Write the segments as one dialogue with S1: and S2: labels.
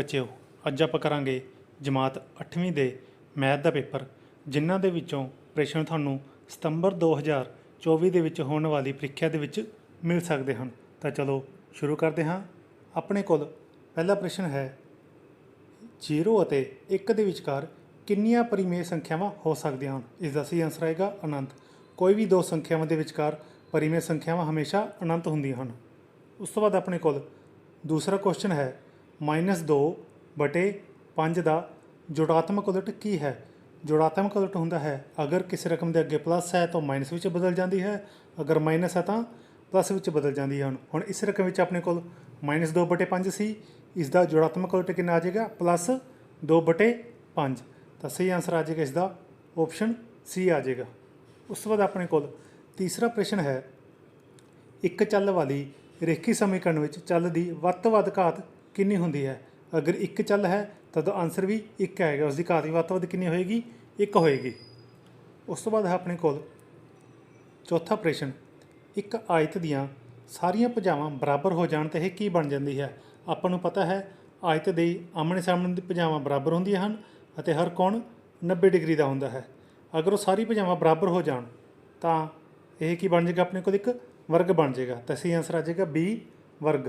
S1: ਬੱਚਿਓ ਅੱਜ ਆਪਾਂ ਕਰਾਂਗੇ ਜਮਾਤ 8ਵੀਂ ਦੇ ਮੈਥ ਦਾ ਪੇਪਰ, ਜਿਨ੍ਹਾਂ ਦੇ ਵਿੱਚੋਂ ਪ੍ਰਸ਼ਨ ਤੁਹਾਨੂੰ ਸਤੰਬਰ 2024 ਦੇ ਵਿੱਚ ਹੋਣ ਵਾਲੀ ਪ੍ਰੀਖਿਆ ਦੇ ਵਿੱਚ ਮਿਲ ਸਕਦੇ ਹਨ। ਤਾਂ ਚਲੋ ਸ਼ੁਰੂ ਕਰਦੇ ਹਾਂ। ਆਪਣੇ ਕੋਲ ਪਹਿਲਾ ਪ੍ਰਸ਼ਨ ਹੈ 0 ਅਤੇ 1 ਦੇ ਵਿਚਕਾਰ ਕਿੰਨੀਆਂ ਪਰਿਮੇਯ ਸੰਖਿਆਵਾਂ ਹੋ ਸਕਦੀਆਂ ਹਨ? ਇਸ ਦਾ ਸਹੀ ਆਨਸਰ ਆਏਗਾ ਅਨੰਤ। ਕੋਈ ਵੀ ਦੋ ਸੰਖਿਆਵਾਂ ਦੇ ਵਿਚਕਾਰ ਪਰਿਮੇਯ ਸੰਖਿਆਵਾਂ ਹਮੇਸ਼ਾ ਅਨੰਤ ਹੁੰਦੀਆਂ ਹਨ। ਉਸ ਤੋਂ ਬਾਅਦ ਆਪਣੇ ਕੋਲ ਦੂਸਰਾ ਕੁਐਸਚਨ ਹੈ -2 ਬਟੇ 5 ਦਾ ਜੋੜਾਤਮਕ ਉਲਟ ਕੀ ਹੈ? ਜੋੜਾਤਮਕ ਉਲਟ ਹੁੰਦਾ ਹੈ, ਅਗਰ ਕਿਸੇ ਰਕਮ ਦੇ ਅੱਗੇ ਪਲੱਸ ਹੈ ਤਾਂ ਮਾਈਨਸ ਵਿੱਚ ਬਦਲ ਜਾਂਦੀ ਹੈ, ਅਗਰ ਮਾਈਨਸ ਹੈ ਤਾਂ ਪਲੱਸ ਵਿੱਚ ਬਦਲ ਜਾਂਦੀ ਹਨ ਹੁਣ ਇਸ ਰਕਮ ਵਿੱਚ ਆਪਣੇ ਕੋਲ -2 ਬਟੇ 5 ਸੀ, ਇਸ ਦਾ ਜੋੜਾਤਮਕ ਉਲਟ ਕਿੰਨਾ ਆ ਜਾਏਗਾ? ਪਲੱਸ 2 ਬਟੇ 5 ਤਾਂ ਸਹੀ ਆਨਸਰ ਆ ਜਾਏਗਾ, ਇਸ ਦਾ ਆਪਸ਼ਨ ਸੀ ਆ ਜਾਏਗਾ। ਉਸ ਤੋਂ ਬਾਅਦ ਆਪਣੇ ਕੋਲ ਤੀਸਰਾ ਪ੍ਰਸ਼ਨ ਹੈ, ਇੱਕ ਚੱਲ ਵਾਲੀ ਰੇਖੀ ਸਮੀਕਰਨ ਵਿੱਚ ਚੱਲ ਦੀ ਵੱਧ ਤੋਂ ਵੱਧ ਘਾਤ ਕਿੰਨੀ ਹੁੰਦੀ ਹੈ? ਅਗਰ ਇੱਕ ਚੱਲ ਹੈ, ਤਾਂ ਦਾ ਆਨਸਰ ਵੀ ਇੱਕ ਆਏਗਾ ਉਸ ਦੀ ਘਾਤ ਵੀ ਵੱਧ ਤੋਂ ਵੱਧ ਕਿੰਨੀ ਹੋਏਗੀ? ਇੱਕ ਹੋਏਗੀ। ਉਸ ਤੋਂ ਬਾਅਦ ਹੈ ਆਪਣੇ ਕੋਲ ਚੌਥਾ ਪ੍ਰਸ਼ਨ। ਇੱਕ ਆਇਤ ਦੀਆਂ ਸਾਰੀਆਂ ਭੁਜਾਵਾਂ ਬਰਾਬਰ ਹੋ ਜਾਣ ਤੇ ਇਹ ਕੀ ਬਣ ਜਾਂਦੀ ਹੈ? ਆਪਾਂ ਨੂੰ ਪਤਾ ਹੈ, ਆਇਤ ਦੇ ਆਮਣੇ ਸਾਹਮਣੇ ਦੀ ਭੁਜਾਵਾਂ ਬਰਾਬਰ ਹੁੰਦੀਆਂ ਹਨ ਅਤੇ ਹਰ ਕੋਣ 90 ਡਿਗਰੀ ਦਾ ਹੁੰਦਾ ਹੈ। ਅਗਰ ਉਹ ਸਾਰੀ ਭੁਜਾਵਾਂ ਬਰਾਬਰ ਹੋ ਜਾਣ, ਤਾਂ ਇਹ ਕੀ ਬਣ ਜਾਏਗਾ ਆਪਣੇ ਕੋਲ ਇੱਕ ਵਰਗ ਬਣ ਜਾਏਗਾ ਤਾਂ ਸਹੀ ਆਨਸਰ ਆ ਜਾਏਗਾ ਬੀ, ਵਰਗ।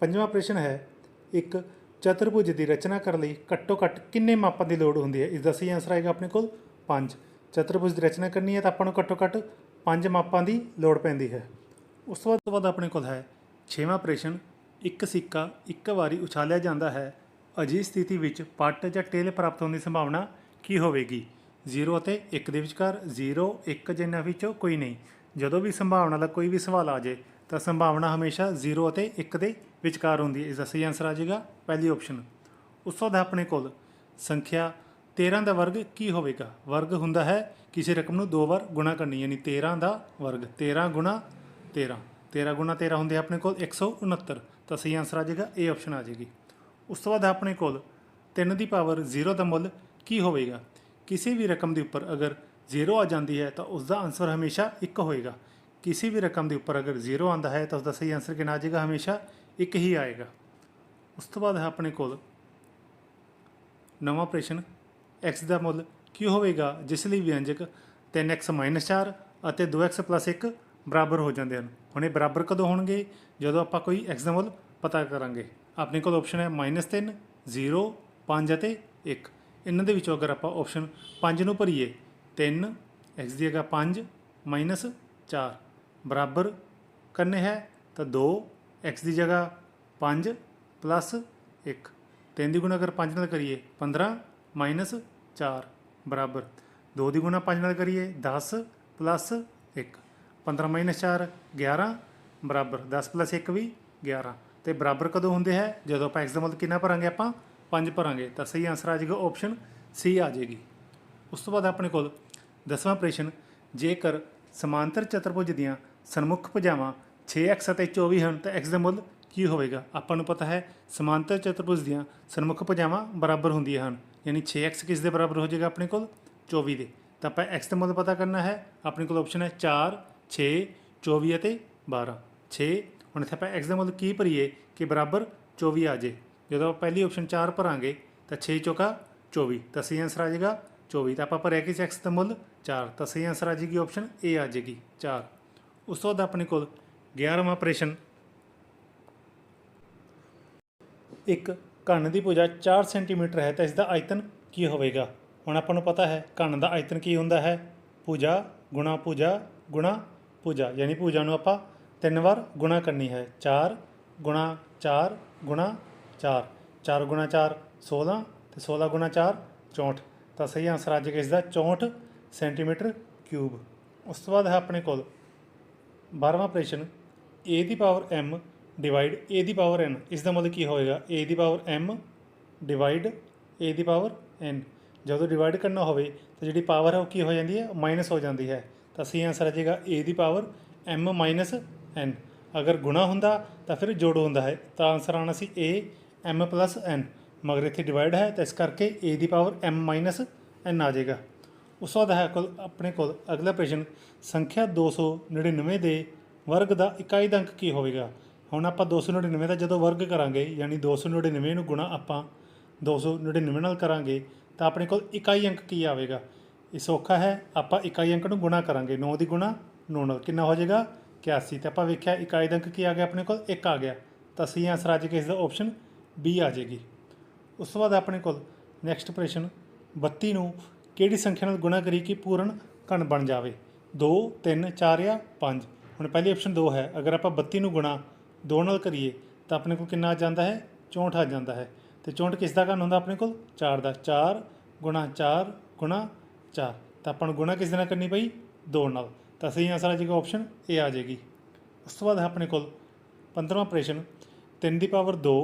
S1: ਪੰਜਵਾਂ ਪ੍ਰਸ਼ਨ ਹੈ, ਇੱਕ ਚਤੁਰਭੁਜ ਦੀ ਰਚਨਾ ਕਰਨ ਲਈ ਘੱਟੋ ਘੱਟ ਕਿੰਨੇ ਮਾਪਾਂ ਦੀ ਲੋੜ ਹੁੰਦੀ ਹੈ? ਇਸ ਦਾ ਸਹੀ ਆਨਸਰ ਆਏਗਾ ਆਪਣੇ ਕੋਲ 5 ਚਤੁਰਭੁਜ ਦੀ ਰਚਨਾ ਕਰਨੀ ਹੈ ਤਾਂ ਆਪਾਂ ਨੂੰ ਘੱਟੋ ਘੱਟ 5 ਮਾਪਾਂ ਦੀ ਲੋੜ ਪੈਂਦੀ ਹੈ। ਉਸ ਤੋਂ ਬਾਅਦ ਤੋਂ ਬਾਅਦ ਆਪਣੇ ਕੋਲ ਹੈ, ਛੇਵਾਂ ਪ੍ਰਸ਼ਨ, ਇੱਕ ਸਿੱਕਾ ਇੱਕ ਵਾਰੀ ਉਛਾਲਿਆ ਜਾਂਦਾ ਹੈ, ਅਜਿਹੀ ਸਥਿਤੀ ਵਿੱਚ ਪੱਟ ਜਾਂ ਟੇਲ ਪ੍ਰਾਪਤ ਹੋਣ ਦੀ ਸੰਭਾਵਨਾ ਕੀ ਹੋਵੇਗੀ? 0 ਅਤੇ 1 ਦੇ ਵਿਚਕਾਰ 0 1 ਜਿਨ੍ਹਾਂ ਵਿੱਚੋਂ ਕੋਈ ਨਹੀਂ। ਜਦੋਂ ਵੀ ਸੰਭਾਵਨਾ ਦਾ ਕੋਈ ਵੀ ਸਵਾਲ ਆ ਜਾਏ, ਤਾਂ ਸੰਭਾਵਨਾ ਹਮੇਸ਼ਾ 0 ਅਤੇ 1 ਦੇ ਵਿਚਕਾਰ ਹੁੰਦੀ ਹੈ। ਇਸ ਦਾ ਸਹੀ ਆਨਸਰ ਆ ਜਾਏਗਾ। ਪਹਿਲੀ ਆਪਸ਼ਨ ਉਸ ਤੋਂ ਬਾਅਦ ਆਪਣੇ ਕੋਲ ਸੰਖਿਆ 13 ਦਾ ਵਰਗ ਕੀ ਹੋਵੇਗਾ? ਵਰਗ ਹੁੰਦਾ ਹੈ ਕਿਸੇ ਰਕਮ ਨੂੰ ਦੋ ਵਾਰ ਗੁਣਾ ਕਰਨੀ, ਯਾਨੀ 13 ਦਾ ਵਰਗ। 13 ਗੁਣਾ 13 13 ਗੁਣਾ 13 ਹੁੰਦੇ ਆਪਣੇ ਕੋਲ 169 ਤਾਂ ਸਹੀ ਆਨਸਰ ਆ ਜਾਏਗਾ ਇਹ ਆਪਸ਼ਨ ਆ ਜਾਏਗੀ। ਉਸ ਤੋਂ ਬਾਅਦ ਆਪਣੇ ਕੋਲ 3 ਦੀ ਪਾਵਰ 0 ਦਾ ਮੁੱਲ ਕੀ ਹੋਵੇਗਾ? ਕਿਸੇ ਵੀ ਰਕਮ ਦੇ ਉੱਪਰ ਅਗਰ 0 ਆ ਜਾਂਦੀ ਹੈ, ਤਾਂ ਉਸ ਦਾ ਆਨਸਰ ਹਮੇਸ਼ਾ 1 ਹੋਏਗਾ। ਕਿਸੇ ਵੀ ਰਕਮ ਦੇ ਉੱਪਰ ਅਗਰ 0 ਆਂਦਾ ਹੈ, ਤਾਂ ਉਸ ਦਾ ਸਹੀ ਆਨਸਰ ਕਿੰਨਾ ਆ ਜਾਏਗਾ? ਹਮੇਸ਼ਾ ਇੱਕ ਹੀ ਆਏਗਾ। ਉਸ ਤੋਂ ਬਾਅਦ ਆਪਣੇ ਕੋਲ ਨਵਾਂ ਪ੍ਰਸ਼ਨ x ਦਾ ਮੁੱਲ ਕੀ ਹੋਵੇਗਾ, ਜਿਸ ਲਈ ਵਿਅੰਜਕ 3x 4 ਅਤੇ 2x 1 ਬਰਾਬਰ ਹੋ ਜਾਂਦੇ ਹਨ। ਹੁਣ ਇਹ ਬਰਾਬਰ ਕਦੋਂ ਹੋਣਗੇ? ਜਦੋਂ ਆਪਾਂ ਕੋਈ x ਦਾ ਮੁੱਲ ਪਤਾ ਕਰਾਂਗੇ। ਆਪਣੇ ਕੋਲ ਆਪਸ਼ਨ ਹੈ -3 0 5 ਅਤੇ 1 ਇਹਨਾਂ ਦੇ ਵਿੱਚੋਂ ਅਗਰ ਆਪਾਂ ਆਪਸ਼ਨ 5 ਨੂੰ ਭਰੀਏ 3 x ਦੀ ਜਗ੍ਹਾ 5 4 ਬਰਾਬਰ ਕਰਨੇ ਹੈ ਤਾਂ 2 x ਦੀ ਜਗ੍ਹਾ 5 ਪਲੱਸ 1 3 ਦੀ ਗੁਣਾ ਅਗਰ 5 ਨਾਲ ਕਰੀਏ 15 ਮਾਈਨਸ 4 ਬਰਾਬਰ। 2 ਦੀ ਗੁਣਾ 5 ਨਾਲ ਕਰੀਏ 10 ਪਲੱਸ 1 15 ਮਾਈਨਸ 4 11 ਬਰਾਬਰ। 10 ਪਲੱਸ 1 ਵੀ 11 ਤੇ ਬਰਾਬਰ ਕਦੋਂ ਹੁੰਦੇ ਹੈ? ਜਦੋਂ ਆਪਾਂ x ਦਾ ਮੁੱਲ ਕਿੰਨਾ ਭਰਾਂਗੇ ਆਪਾਂ? 5 ਭਰਾਂਗੇ। ਤਾਂ ਸਹੀ ਆਨਸਰ ਆ ਜਾਏਗਾ ਆਪਸ਼ਨ ਸੀ ਆ ਜਾਏਗੀ। ਉਸ ਤੋਂ ਬਾਅਦ ਆਪਣੇ ਕੋਲ ਦਸਵਾਂ ਪ੍ਰਸ਼ਨ, ਜੇਕਰ ਸਮਾਂਤਰ ਚਤੁਰਭੁਜ ਦੀਆਂ ਸਨਮੁਖ ਭੁਜਾਵਾਂ 6x ਅਤੇ 24 ਹਨ ਤਾਂ x ਦਾ ਮੁੱਲ ਕੀ ਹੋਵੇਗਾ? ਆਪਾਂ ਨੂੰ ਪਤਾ ਹੈ, ਸਮਾਂਤਰ ਚਤੁਰਭੁਜ ਦੀਆਂ ਸਨਮੁਖ ਭੁਜਾਵਾਂ ਬਰਾਬਰ ਹੁੰਦੀਆਂ ਹਨ। ਯਾਨੀ 6x ਕਿਸ ਦੇ ਬਰਾਬਰ ਹੋ ਜਾਏਗਾ ਆਪਣੇ ਕੋਲ? 24 ਦੇ। ਤਾਂ ਆਪਾਂ x ਦਾ ਮੁੱਲ ਪਤਾ ਕਰਨਾ ਹੈ, ਆਪਣੇ ਕੋਲ ਆਪਸ਼ਨ ਹੈ 4 6 24 ਅਤੇ 12 6 ਹੁਣ ਇੱਥੇ ਆਪਾਂ x ਦਾ ਮੁੱਲ ਕੀ ਭਰੀਏ ਕਿ ਬਰਾਬਰ 24 ਆ ਜੇ ਜਦੋਂ ਆਪਾਂ ਪਹਿਲੀ ਆਪਸ਼ਨ 4 ਭਰਾਂਗੇ, ਤਾਂ 6 ਚੌਕਾ 24 ਤਾਂ ਸਹੀ ਆਨਸਰ ਆ ਜਾਏਗਾ 24 ਤਾਂ ਆਪਾਂ ਭਰਿਆ ਕਿ x ਦਾ ਮੁੱਲ 4 ਤਾਂ ਸਹੀ ਆਨਸਰ ਆ ਜਾਏਗੀ ਆਪਸ਼ਨ A ਆ ਜਾਏਗੀ 4 ਉਸ ਤੋਂ ਬਾਅਦ ਆਪਣੇ ਕੋਲ 11ਵਾਂ ਪ੍ਰਸ਼ਨ। ਇੱਕ ਘਨ ਦੀ ਭੁਜਾ 4 ਸੈਂਟੀਮੀਟਰ ਹੈ ਤਾਂ ਇਸ ਦਾ ਆਇਤਨ ਕੀ ਹੋਵੇਗਾ? ਹੁਣ ਆਪਾਂ ਨੂੰ ਪਤਾ ਹੈ ਘਨ ਦਾ ਆਇਤਨ ਕੀ ਹੁੰਦਾ ਹੈ? ਭੁਜਾ, ਗੁਣਾ ਭੁਜਾ ਗੁਣਾ ਭੁਜਾ। ਯਾਨੀ ਭੁਜਾ ਨੂੰ ਆਪਾਂ ਤਿੰਨ ਵਾਰ ਗੁਣਾ ਕਰਨੀ ਹੈ। 4 ਗੁਣਾ 4 ਗੁਣਾ 4 4 ਗੁਣਾ 4 16 ਤੇ 16 ਗੁਣਾ 4 64 ਤਾਂ ਸਹੀ ਆਨਸਰ ਆ ਜਾਏਗਾ ਇਸ ਦਾ 64 ਸੈਂਟੀਮੀਟਰ ਕਿਊਬ ਉਸ ਤੋਂ ਬਾਅਦ ਹੈ ਆਪਣੇ ਕੋਲ 12ਵਾਂ ਪ੍ਰਸ਼ਨ। A ਦੀ ਪਾਵਰ m ਡਿਵਾਈਡ a ਦੀ ਪਾਵਰ n ਇਸ ਦਾ ਮਤਲਬ ਕੀ ਹੋਏਗਾ? A ਦੀ ਪਾਵਰ m ਡਿਵਾਈਡ a ਦੀ ਪਾਵਰ n ਜਦੋਂ ਡਿਵਾਈਡ ਕਰਨਾ ਹੋਵੇ, ਤਾਂ ਜਿਹੜੀ ਪਾਵਰ ਹੈ ਉਹ ਕੀ ਹੋ ਜਾਂਦੀ ਹੈ? ਮਾਈਨਸ ਹੋ ਜਾਂਦੀ ਹੈ। ਤਾਂ ਸਹੀ ਆਨਸਰ ਆ ਜਾਏਗਾ a ਦੀ ਪਾਵਰ m ਮਾਈਨਸ n ਅਗਰ ਗੁਣਾ ਹੁੰਦਾ, ਤਾਂ ਫਿਰ ਜੋੜ ਹੁੰਦਾ ਹੈ। ਤਾਂ ਆਨਸਰ ਆਣਾ ਸੀ a, m ਪਲੱਸ n ਮਗਰ ਇੱਥੇ ਡਿਵਾਈਡ ਹੈ, ਤਾਂ ਇਸ ਕਰਕੇ a ਦੀ ਪਾਵਰ m ਮਾਈਨਸ n ਆ ਜਾਏਗਾ। ਉਸ ਤੋਂ ਬਾਅਦ ਹੈ ਕੋਲ, ਆਪਣੇ ਕੋਲ ਅਗਲਾ ਪ੍ਰਸ਼ਨ, ਸੰਖਿਆ 299 ਦੇ ਵਰਗ ਦਾ ਇਕਾਈ ਦਾ ਅੰਕ ਕੀ ਹੋਵੇਗਾ? ਹੁਣ ਆਪਾਂ 299 ਦਾ ਜਦੋਂ ਵਰਗ ਕਰਾਂਗੇ, ਯਾਨੀ 299 ਨੂੰ ਗੁਣਾ ਆਪਾਂ 299 ਨਾਲ ਕਰਾਂਗੇ, ਤਾਂ ਆਪਣੇ ਕੋਲ ਇਕਾਈ ਅੰਕ ਕੀ ਆਵੇਗਾ? ਇਹ ਸੌਖਾ ਹੈ, ਆਪਾਂ ਇਕਾਈ ਅੰਕ ਨੂੰ ਗੁਣਾ ਕਰਾਂਗੇ 9 ਦੀ ਗੁਣਾ 9 ਨਾਲ। ਕਿੰਨਾ ਹੋ ਜਾਏਗਾ? 81 ਤੇ ਆਪਾਂ ਵੇਖਿਆ ਇਕਾਈ ਦਾ ਅੰਕ ਕੀ ਆ ਗਿਆ? ਆਪਣੇ ਕੋਲ 1 ਆ ਗਿਆ। ਤਾਂ ਸਹੀ ਆਨਸਰ ਆ ਜਾਏਗਾ ਇਸ ਦਾ ਆਪਸ਼ਨ ਬੀ ਆ ਜਾਏਗੀ। ਉਸ ਤੋਂ ਬਾਅਦ ਆਪਣੇ ਕੋਲ ਨੈਕਸਟ ਪ੍ਰਸ਼ਨ 32 ਨੂੰ ਕਿਹੜੀ ਸੰਖਿਆ ਨਾਲ ਗੁਣਾ ਕਰੀ ਕਿ ਪੂਰਨ ਘਣ ਬਣ ਜਾਵੇ? 2 3 4 ਜਾਂ 5 ਹੁਣ ਪਹਿਲੀ ਆਪਸ਼ਨ 2 ਹੈ। ਅਗਰ ਆਪਾਂ 32 ਨੂੰ ਗੁਣਾ 2 ਨਾਲ ਕਰੀਏ, ਤਾਂ ਆਪਣੇ ਕੋਲ ਕਿੰਨਾ ਆ ਜਾਂਦਾ ਹੈ? 64 ਆ ਜਾਂਦਾ ਹੈ। ਤੇ 64 ਕਿਸ ਦਾ ਘਣ ਹੁੰਦਾ? ਆਪਣੇ ਕੋਲ 4 ਦਾ। 4 ਗੁਣਾ 4 ਗੁਣਾ 4 ਤਾਂ ਆਪਾਂ ਨੂੰ ਗੁਣਾ ਕਿਸ ਦੇ ਨਾਲ ਕਰਨੀ ਪਈ? 2 ਨਾਲ। ਤਾਂ ਸਹੀ ਆਨਸਰ ਆ ਜਾਏਗਾ ਆਪਸ਼ਨ ਏ ਆ ਜਾਏਗੀ। ਉਸ ਤੋਂ ਬਾਅਦ ਆਪਣੇ ਕੋਲ 15ਵਾਂ ਪ੍ਰਸ਼ਨ 3 ਦੀ ਪਾਵਰ 2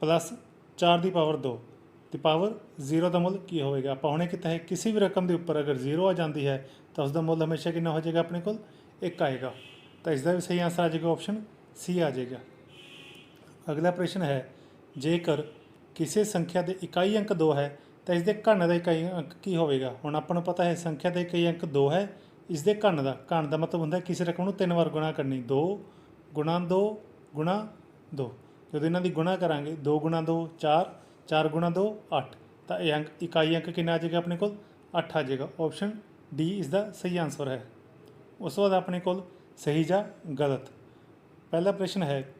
S1: ਪਲੱਸ 4 ਦੀ ਪਾਵਰ 2 ਦੀ ਪਾਵਰ 0 ਦਾ ਮੁੱਲ ਕੀ ਹੋਵੇਗਾ? ਆਪਾਂ ਹੁਣੇ ਕੀਤਾ ਹੈ, ਕਿਸੇ ਵੀ ਰਕਮ ਦੇ ਉੱਪਰ ਅਗਰ 0 ਆ ਜਾਂਦੀ ਹੈ, ਤਾਂ ਉਸ ਦਾ ਮੁੱਲ ਹਮੇਸ਼ਾ ਕਿੰਨਾ ਹੋ ਜਾਏਗਾ? ਆਪਣੇ ਕੋਲ 1 ਆਏਗਾ। ਤਾਂ ਇਸ ਦਾ ਵੀ ਸਹੀ ਆਨਸਰ ਆ ਜਾਏਗਾ ਆਪਸ਼ਨ ਸੀ ਆ ਜਾਏਗਾ। ਅਗਲਾ ਪ੍ਰਸ਼ਨ ਹੈ, ਜੇਕਰ ਕਿਸੇ ਸੰਖਿਆ ਦੇ ਇਕਾਈ ਅੰਕ 2 ਹੈ, ਤਾਂ ਇਸ ਦੇ ਘਣ ਦਾ ਇਕਾਈ ਅੰਕ ਕੀ ਹੋਵੇਗਾ? ਹੁਣ ਆਪਾਂ ਨੂੰ ਪਤਾ ਹੈ ਸੰਖਿਆ ਦੇ ਇਕਾਈ ਅੰਕ 2 ਹੈ ਇਸ ਦੇ ਘਣ ਦਾ ਘਣ ਦਾ ਮਤਲਬ ਹੁੰਦਾ ਕਿਸੇ ਰਕਮ ਨੂੰ ਤਿੰਨ ਵਾਰ ਗੁਣਾ ਕਰਨੀ 2 ਗੁਣਾ 2 ਗੁਣਾ 2 ਜਦੋਂ ਇਹਨਾਂ ਦੀ ਗੁਣਾ ਕਰਾਂਗੇ 2 ਗੁਣਾ 2 4 4 ਗੁਣਾ 2 8 ਤਾਂ ਇਹ ਅੰਕ ਇਕਾਈ ਅੰਕ ਕਿੰਨਾ ਆ ਜਾਏਗਾ ਆਪਣੇ ਕੋਲ? 8 ਆ ਜਾਏਗਾ। ਆਪਸ਼ਨ ਡੀ ਇਸ ਦਾ ਸਹੀ ਆਨਸਰ ਹੈ। ਉਸ ਤੋਂ ਬਾਅਦ ਆਪਣੇ ਕੋਲ ਸਹੀ ਜਾਂ ਗਲਤ? ਪਹਿਲਾ ਪ੍ਰਸ਼ਨ ਹੈ,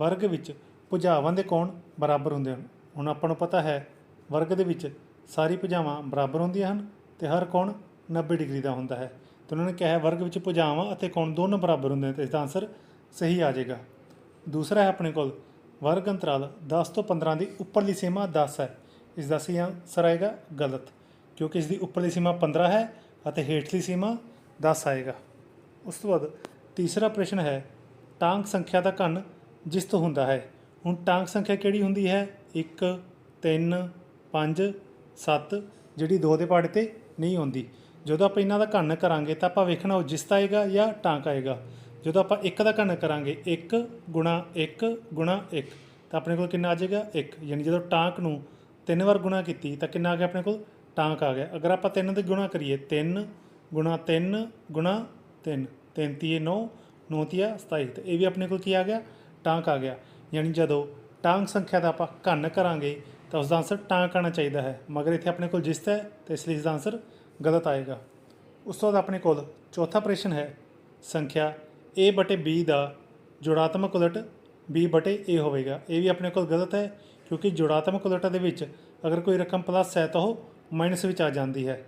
S1: ਵਰਗ ਵਿੱਚ ਭੁਜਾਵਾਂ ਦੇ ਕੋਣ ਬਰਾਬਰ ਹੁੰਦੇ ਹਨ? ਹੁਣ ਆਪਾਂ ਨੂੰ ਪਤਾ ਹੈ, ਵਰਗ ਦੇ ਵਿੱਚ ਸਾਰੀ ਭੁਜਾਵਾਂ ਬਰਾਬਰ ਹੁੰਦੀਆਂ ਹਨ ਤੇ ਹਰ ਕੋਣ 90 ਡਿਗਰੀ ਦਾ ਹੁੰਦਾ ਹੈ। ਤੇ ਉਹਨਾਂ ਨੇ ਕਿਹਾ ਹੈ, ਵਰਗ ਵਿੱਚ ਭੁਜਾਵਾਂ ਅਤੇ ਕੋਣ ਦੋਨੋਂ ਬਰਾਬਰ ਹੁੰਦੇ ਹਨ ਤੇ ਇਸ ਦਾ ਆਨਸਰ ਸਹੀ ਆ ਜਾਏਗਾ। ਦੂਸਰਾ ਹੈ ਆਪਣੇ ਕੋਲ, ਵਰਗ ਅੰਤਰਾਲ 10 ਤੋਂ 15 ਦੀ ਉੱਪਰਲੀ ਸੀਮਾ 10 ਹੈ। ਇਸ ਦਾ ਸਹੀ ਆਨਸਰ ਆਏਗਾ, ਗਲਤ। ਕਿਉਂਕਿ ਇਸ ਦੀ ਉੱਪਰਲੀ ਸੀਮਾ 15 ਹੈ ਅਤੇ ਹੇਠਲੀ ਸੀਮਾ 10 ਆਏਗਾ। ਉਸ ਤੋਂ ਬਾਅਦ ਤੀਸਰਾ ਪ੍ਰਸ਼ਨ ਹੈ ਟਾਂਕ ਸੰਖਿਆ ਦਾ ਘਨ ਜਿਸ ਤੋਂ ਹੁੰਦਾ ਹੈ। ਹੁਣ ਟਾਂਕ ਸੰਖਿਆ ਕਿਹੜੀ ਹੁੰਦੀ ਹੈ? 1 3 5 7 ਜਿਹੜੀ 2 ਦੇ ਪਹਾੜੇ ਤੇ ਨਹੀਂ ਹੁੰਦੀ ਜਦੋਂ ਆਪਾਂ ਇਹਨਾਂ ਦਾ ਘਨ ਕਰਾਂਗੇ ਤਾਂ ਆਪਾਂ ਵੇਖਣਾ ਉਹ ਜਿਸਤ ਆਏਗਾ ਜਾਂ ਟਾਂਕ ਆਏਗਾ। ਜਦੋਂ ਆਪਾਂ 1 ਦਾ ਘਨ ਕਰਾਂਗੇ 1 ਗੁਣਾ 1 ਗੁਣਾ 1 ਤਾਂ ਆਪਣੇ ਕੋਲ ਕਿੰਨਾ ਆ ਜਾਏਗਾ? 1 ਯਾਨੀ ਜਦੋਂ ਟਾਂਕ ਨੂੰ ਤਿੰਨ ਵਾਰ ਗੁਣਾ ਕੀਤੀ, ਤਾਂ ਕਿੰਨਾ ਆ ਗਿਆ ਆਪਣੇ ਕੋਲ? ਟਾਂਕ ਆ ਗਿਆ। ਅਗਰ ਆਪਾਂ ਤਿੰਨ ਦੇ ਗੁਣਾ ਕਰੀਏ 3 ਗੁਣਾ 3 ਗੁਣਾ 3 3 ਤੀਏ 9 9 ਤੀਆ 27 ਤੇ ਇਹ ਵੀ ਆਪਣੇ ਕੋਲ ਕੀ ਆ ਗਿਆ? ਟਾਂਕ ਆ ਗਿਆ। ਯਾਨੀ ਜਦੋਂ ਟਾਂਕ ਸੰਖਿਆ ਦਾ ਆਪਾਂ ਘਨ ਕਰਾਂਗੇ, ਤਾਂ ਉਸ ਦਾ ਆਨਸਰ ਟਾਂਕ ਆਉਣਾ ਚਾਹੀਦਾ ਹੈ। ਮਗਰ ਇੱਥੇ ਆਪਣੇ ਕੋਲ ਜਿਸਤ ਹੈ, ਤੇ ਇਸ ਲਈ ਇਸ ਦਾ ਆਨਸਰ ਗਲਤ ਆਏਗਾ। ਉਸ ਤੋਂ ਬਾਅਦ ਆਪਣੇ ਕੋਲ ਚੌਥਾ ਪ੍ਰਸ਼ਨ ਹੈ, ਸੰਖਿਆ a ਬਟੇ b ਦਾ ਜੋੜਾਤਮਕ ਉਲਟ b ਬਟੇ a ਹੋਵੇਗਾ। ਇਹ ਵੀ ਆਪਣੇ ਕੋਲ ਗਲਤ ਹੈ, ਕਿਉਂਕਿ ਜੋੜਾਤਮਕ ਉਲਟਾਂ ਦੇ ਵਿੱਚ ਅਗਰ ਕੋਈ ਰਕਮ ਪਲੱਸ ਹੈ ਤਾਂ ਉਹ ਮਾਈਨਸ ਵਿੱਚ ਆ ਜਾਂਦੀ ਹੈ।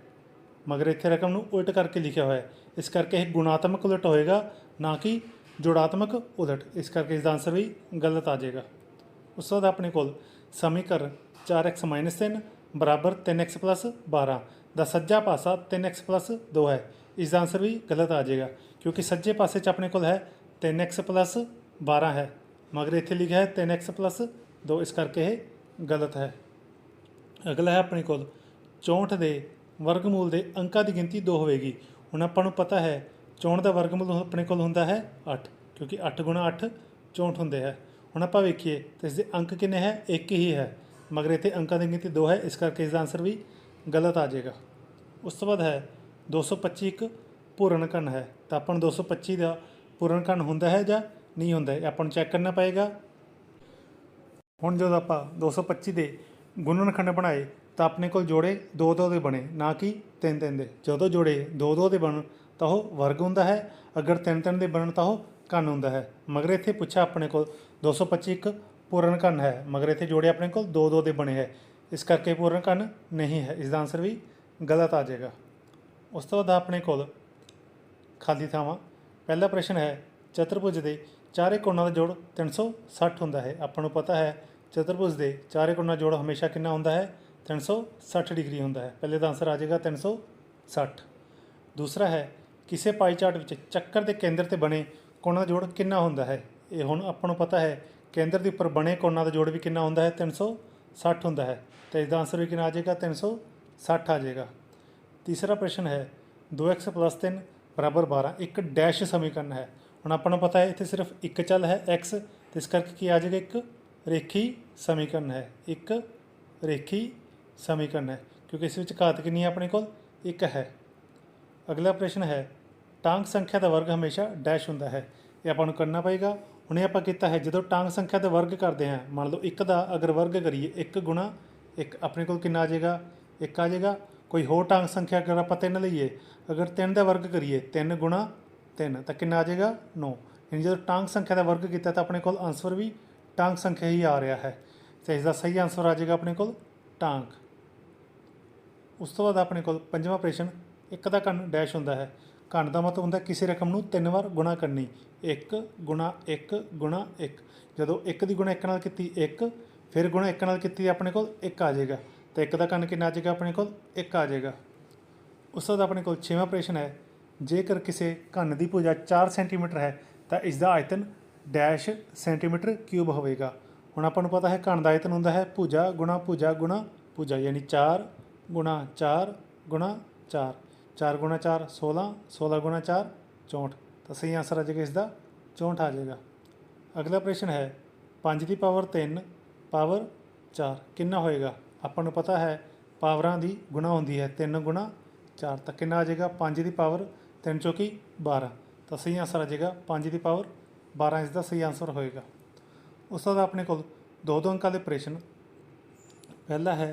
S1: ਮਗਰ ਇੱਥੇ ਰਕਮ ਨੂੰ ਉਲਟ ਕਰਕੇ ਲਿਖਿਆ ਹੋਇਆ ਹੈ। ਇਸ ਕਰਕੇ ਇਹ ਗੁਣਾਤਮਕ ਉਲਟ ਹੋਏਗਾ, ਨਾ ਕਿ ਜੋੜਾਤਮਕ ਉਲਟ। ਇਸ ਕਰਕੇ ਇਸ ਦਾ ਆਨਸਰ ਵੀ ਗਲਤ ਆ ਜਾਏਗਾ। ਉਸ ਤੋਂ ਬਾਅਦ ਆਪਣੇ ਕੋਲ ਸਮੀਕਰਨ 4x 3 ਬਰਾਬਰ 3x 12 ਦਾ ਸੱਜਾ ਪਾਸਾ 3x 2 ਹੈ। ਇਸ ਦਾ ਆਨਸਰ ਵੀ ਗਲਤ ਆ ਜਾਏਗਾ, ਕਿਉਂਕਿ ਸੱਜੇ ਪਾਸੇ 'ਚ ਆਪਣੇ ਕੋਲ ਹੈ 3x 12 ਹੈ। ਮਗਰ ਇੱਥੇ ਲਿਖਿਆ ਹੈ 3x 2 ਇਸ ਕਰਕੇ ਇਹ ਗਲਤ ਹੈ। ਅਗਲਾ ਹੈ ਆਪਣੇ ਕੋਲ 64 ਦੇ ਵਰਗਮੂਲ ਦੇ ਅੰਕਾਂ ਦੀ ਗਿਣਤੀ 2 ਹੋਵੇਗੀ। ਹੁਣ ਆਪਾਂ ਨੂੰ ਪਤਾ ਹੈ 64 ਦਾ ਵਰਗਮੂਲ ਆਪਣੇ ਕੋਲ ਹੁੰਦਾ ਹੈ 8 ਕਿਉਂਕਿ 8 ਗੁਣਾ 8 64 ਹੁੰਦੇ ਹੈ। ਹੁਣ ਆਪਾਂ ਵੇਖੀਏ ਤਾਂ ਇਸ ਦੇ ਅੰਕ ਕਿੰਨੇ ਹੈ? ਇੱਕ ਹੀ ਹੈ। ਮਗਰ ਇੱਥੇ ਅੰਕਾਂ ਦੀ ਗਿਣਤੀ 2 ਹੈ, ਇਸ ਕਰਕੇ ਇਸ ਦਾ ਆਨਸਰ ਵੀ ਗਲਤ ਆ ਜਾਏਗਾ। ਉਸ ਤੋਂ ਬਾਅਦ ਹੈ 225 ਇੱਕ ਪੂਰਨ ਘਣ ਹੈ। ਤਾਂ ਆਪਾਂ ਨੂੰ 225 ਦਾ ਪੂਰਨ ਘਣ ਹੁੰਦਾ ਹੈ ਜਾਂ ਨਹੀਂ ਹੁੰਦਾ ਇਹ ਆਪਾਂ ਨੂੰ ਚੈੱਕ ਕਰਨਾ ਪਏਗਾ। ਹੁਣ ਜਦੋਂ ਆਪਾਂ 225 ਦੇ ਗੁਣਨਖੰਡ ਬਣਾਏ ਤਾਂ ਆਪਣੇ ਕੋਲ ਜੋੜੇ 2 2 ਦੇ ਬਣੇ, ਨਾ ਕਿ 3 3 ਦੇ। ਜਦੋਂ ਜੋੜੇ 2 2 ਦੇ ਬਣਨ, ਤਾਂ ਉਹ ਵਰਗ ਹੁੰਦਾ ਹੈ। ਅਗਰ 3 3 ਦੇ ਬਣਨ, ਤਾਂ ਉਹ ਘਨ ਹੁੰਦਾ ਹੈ। ਮਗਰ ਇੱਥੇ ਪੁੱਛਿਆ ਆਪਣੇ ਕੋਲ 225 ਇੱਕ ਪੂਰਨ ਘਨ ਹੈ। ਮਗਰ ਇੱਥੇ ਜੋੜੇ ਆਪਣੇ ਕੋਲ 2 2 ਦੇ ਬਣੇ ਹੈ। ਇਸ ਕਰਕੇ ਪੂਰਨ ਘਨ ਨਹੀਂ ਹੈ। ਇਸ ਦਾ ਆਨਸਰ ਵੀ ਗਲਤ ਆ ਜਾਏਗਾ। ਉਸ ਤੋਂ ਬਾਅਦ ਆਪਣੇ ਕੋਲ ਖਾਲੀ ਥਾਵਾਂ। ਪਹਿਲਾ ਪ੍ਰਸ਼ਨ ਹੈ, ਚਤੁਰਭੁਜ ਦੇ ਚਾਰੇ ਕੋਣਾਂ ਦਾ ਜੋੜ 360 ਹੁੰਦਾ ਹੈ। ਆਪਾਂ ਨੂੰ ਪਤਾ ਹੈ, ਚਤੁਰਭੁਜ ਦੇ ਚਾਰੇ ਕੋਣਾਂ ਦਾ ਜੋੜ ਹਮੇਸ਼ਾ ਕਿੰਨਾ ਹੁੰਦਾ ਹੈ? 360 ਡਿਗਰੀ ਹੁੰਦਾ ਹੈ। ਪਹਿਲੇ ਦਾ ਆਨਸਰ ਆ ਜਾਏਗਾ 360 ਦੂਸਰਾ ਹੈ, ਕਿਸੇ ਪਾਈ ਚਾਰਟ ਵਿੱਚ ਚੱਕਰ ਦੇ ਕੇਂਦਰ ਤੇ ਬਣੇ ਕੋਣਾਂ ਦਾ ਜੋੜ ਕਿੰਨਾ ਹੁੰਦਾ ਹੈ? ਇਹ ਹੁਣ ਆਪਾਂ ਨੂੰ ਪਤਾ ਹੈ, ਕੇਂਦਰ ਦੇ ਉੱਪਰ ਬਣੇ ਕੋਣਾਂ ਦਾ ਜੋੜ ਵੀ ਕਿੰਨਾ ਹੁੰਦਾ ਹੈ? 360 ਹੁੰਦਾ ਹੈ। ਤੇ ਇਸ ਦਾ ਆਨਸਰ ਵੀ ਕਿੰਨਾ ਆ ਜਾਏਗਾ? 360 ਆ ਜਾਏਗਾ। ਤੀਸਰਾ ਪ੍ਰਸ਼ਨ ਹੈ 2x 3 ਬਰਾਬਰ 12 ਇੱਕ ਡੈਸ਼ ਸਮੀਕਰਨ ਹੈ। ਹੁਣ ਆਪਾਂ ਨੂੰ ਪਤਾ ਹੈ, ਇੱਥੇ ਸਿਰਫ ਇੱਕ ਚੱਲ ਹੈ x ਤੇ ਇਸ ਕਰਕੇ ਕੀ ਆ ਜਾਏਗਾ? ਇੱਕ ਰੇਖੀ ਸਮੀਕਰਨ ਹੈ। ਇੱਕ ਰੇਖੀ ਸਮੀਕਰਨ ਹੈ, ਕਿਉਂਕਿ ਇਸ ਵਿੱਚ ਘਾਤ ਕਿੰਨੀ ਹੈ ਆਪਣੇ ਕੋਲ? ਇੱਕ ਹੈ। ਅਗਲਾ ਪ੍ਰਸ਼ਨ ਹੈ, ਟਾਂਗ ਸੰਖਿਆ ਦਾ ਵਰਗ ਹਮੇਸ਼ਾ ਡੈਸ਼ ਹੁੰਦਾ ਹੈ। ਇਹ ਆਪਾਂ ਨੂੰ ਕਰਨਾ ਪਏਗਾ। ਹੁਣ ਇਹ ਆਪਾਂ ਕੀਤਾ ਹੈ, ਜਦੋਂ ਟਾਂਗ ਸੰਖਿਆ ਦਾ ਵਰਗ ਕਰਦੇ ਹਾਂ, ਮੰਨ ਲਓ 1 ਦਾ ਅਗਰ ਵਰਗ ਕਰੀਏ 1 ਗੁਣਾ 1 ਆਪਣੇ ਕੋਲ ਕਿੰਨਾ ਆ ਜਾਏਗਾ? 1 ਆ ਜਾਏਗਾ। ਕੋਈ ਹੋਰ ਟਾਂਗ ਸੰਖਿਆ ਅਗਰ ਆਪਾਂ 3 ਲਈਏ, ਅਗਰ 3 ਦਾ ਵਰਗ ਕਰੀਏ 3 ਗੁਣਾ 3 ਤਾਂ ਕਿੰਨਾ ਆ ਜਾਏਗਾ? 9 ਯਾਨੀ ਜਦੋਂ ਟਾਂਗ ਸੰਖਿਆ ਦਾ ਵਰਗ ਕੀਤਾ, ਤਾਂ ਆਪਣੇ ਕੋਲ ਆਨਸਰ ਵੀ ਟਾਂਗ ਸੰਖਿਆ ਹੀ ਆ ਰਿਹਾ ਹੈ। ਤੇ ਇਸ ਦਾ ਸਹੀ ਆਨਸਰ ਆ ਜਾਏਗਾ ਆਪਣੇ ਕੋਲ ਟਾਂਗ। ਉਸ ਤੋਂ ਬਾਅਦ ਆਪਣੇ ਕੋਲ ਪੰਜਵਾਂ ਪ੍ਰਸ਼ਨ ਇੱਕ ਦਾ ਘਨ ਡੈਸ਼ ਹੁੰਦਾ ਹੈ। ਘਨ ਦਾ ਮਤਲਬ ਹੁੰਦਾ ਕਿਸੇ ਰਕਮ ਨੂੰ ਤਿੰਨ ਵਾਰ ਗੁਣਾ ਕਰਨੀ। 1 ਗੁਣਾ 1 ਗੁਣਾ 1 ਜਦੋਂ 1 ਦੀ ਗੁਣਾ 1 ਨਾਲ ਕੀਤੀ 1 ਫਿਰ ਗੁਣਾ 1 ਨਾਲ ਕੀਤੀ ਆਪਣੇ ਕੋਲ 1 ਆ ਜਾਏਗਾ। ਤੇ 1 ਦਾ ਘਨ ਕਿੰਨਾ ਆ ਜਾਏਗਾ? ਆਪਣੇ ਕੋਲ 1 ਆ ਜਾਏਗਾ। ਉਸ ਤੋਂ ਬਾਅਦ ਆਪਣੇ ਕੋਲ ਛੇਵਾਂ ਪ੍ਰਸ਼ਨ ਹੈ। ਜੇਕਰ ਕਿਸੇ ਘਨ ਦੀ ਭੁਜਾ 4 ਸੈਂਟੀਮੀਟਰ ਹੈ, ਤਾਂ ਇਸ ਦਾ ਆਇਤਨ ਡੈਸ਼ ਸੈਂਟੀਮੀਟਰ ਕਿਊਬ ਹੋਵੇਗਾ। ਹੁਣ ਆਪਾਂ ਨੂੰ ਪਤਾ ਹੈ ਘਨ ਦਾ ਆਇਤਨ ਹੁੰਦਾ ਹੈ ਭੁਜਾ ਗੁਣਾ ਭੁਜਾ ਗੁਣਾ ਭੁਜਾ, ਯਾਨੀ 4 ਗੁਣਾ 4 ਗੁਣਾ 4 4 ਗੁਣਾ 4 16 16 ਗੁਣਾ 4 64 ਤਾਂ ਸਹੀ ਆਨਸਰ ਆ ਜਾਏਗਾ ਇਸ ਦਾ 64 ਆ ਜਾਏਗਾ। ਅਗਲਾ ਪ੍ਰਸ਼ਨ ਹੈ 5 ਦੀ ਪਾਵਰ 3 ਪਾਵਰ 4 ਕਿੰਨਾ ਹੋਏਗਾ? ਆਪਾਂ ਨੂੰ ਪਤਾ ਹੈ, ਪਾਵਰਾਂ ਦੀ ਗੁਣਾ ਹੁੰਦੀ ਹੈ 3 ਗੁਣਾ 4 ਤਾਂ ਕਿੰਨਾ ਆ ਜਾਏਗਾ? 5 ਦੀ ਪਾਵਰ 3 ਚੌਕੀ 12 ਤਾਂ ਸਹੀ ਆਨਸਰ ਆ ਜਾਏਗਾ 5 ਦੀ ਪਾਵਰ 12 ਇਸ ਦਾ ਸਹੀ ਆਨਸਰ ਹੋਏਗਾ। ਉਸ ਤੋਂ ਬਾਅਦ ਆਪਣੇ ਕੋਲ ਦੋ ਦੋ ਅੰਕਾਂ ਦੇ ਪ੍ਰਸ਼ਨ। ਪਹਿਲਾ ਹੈ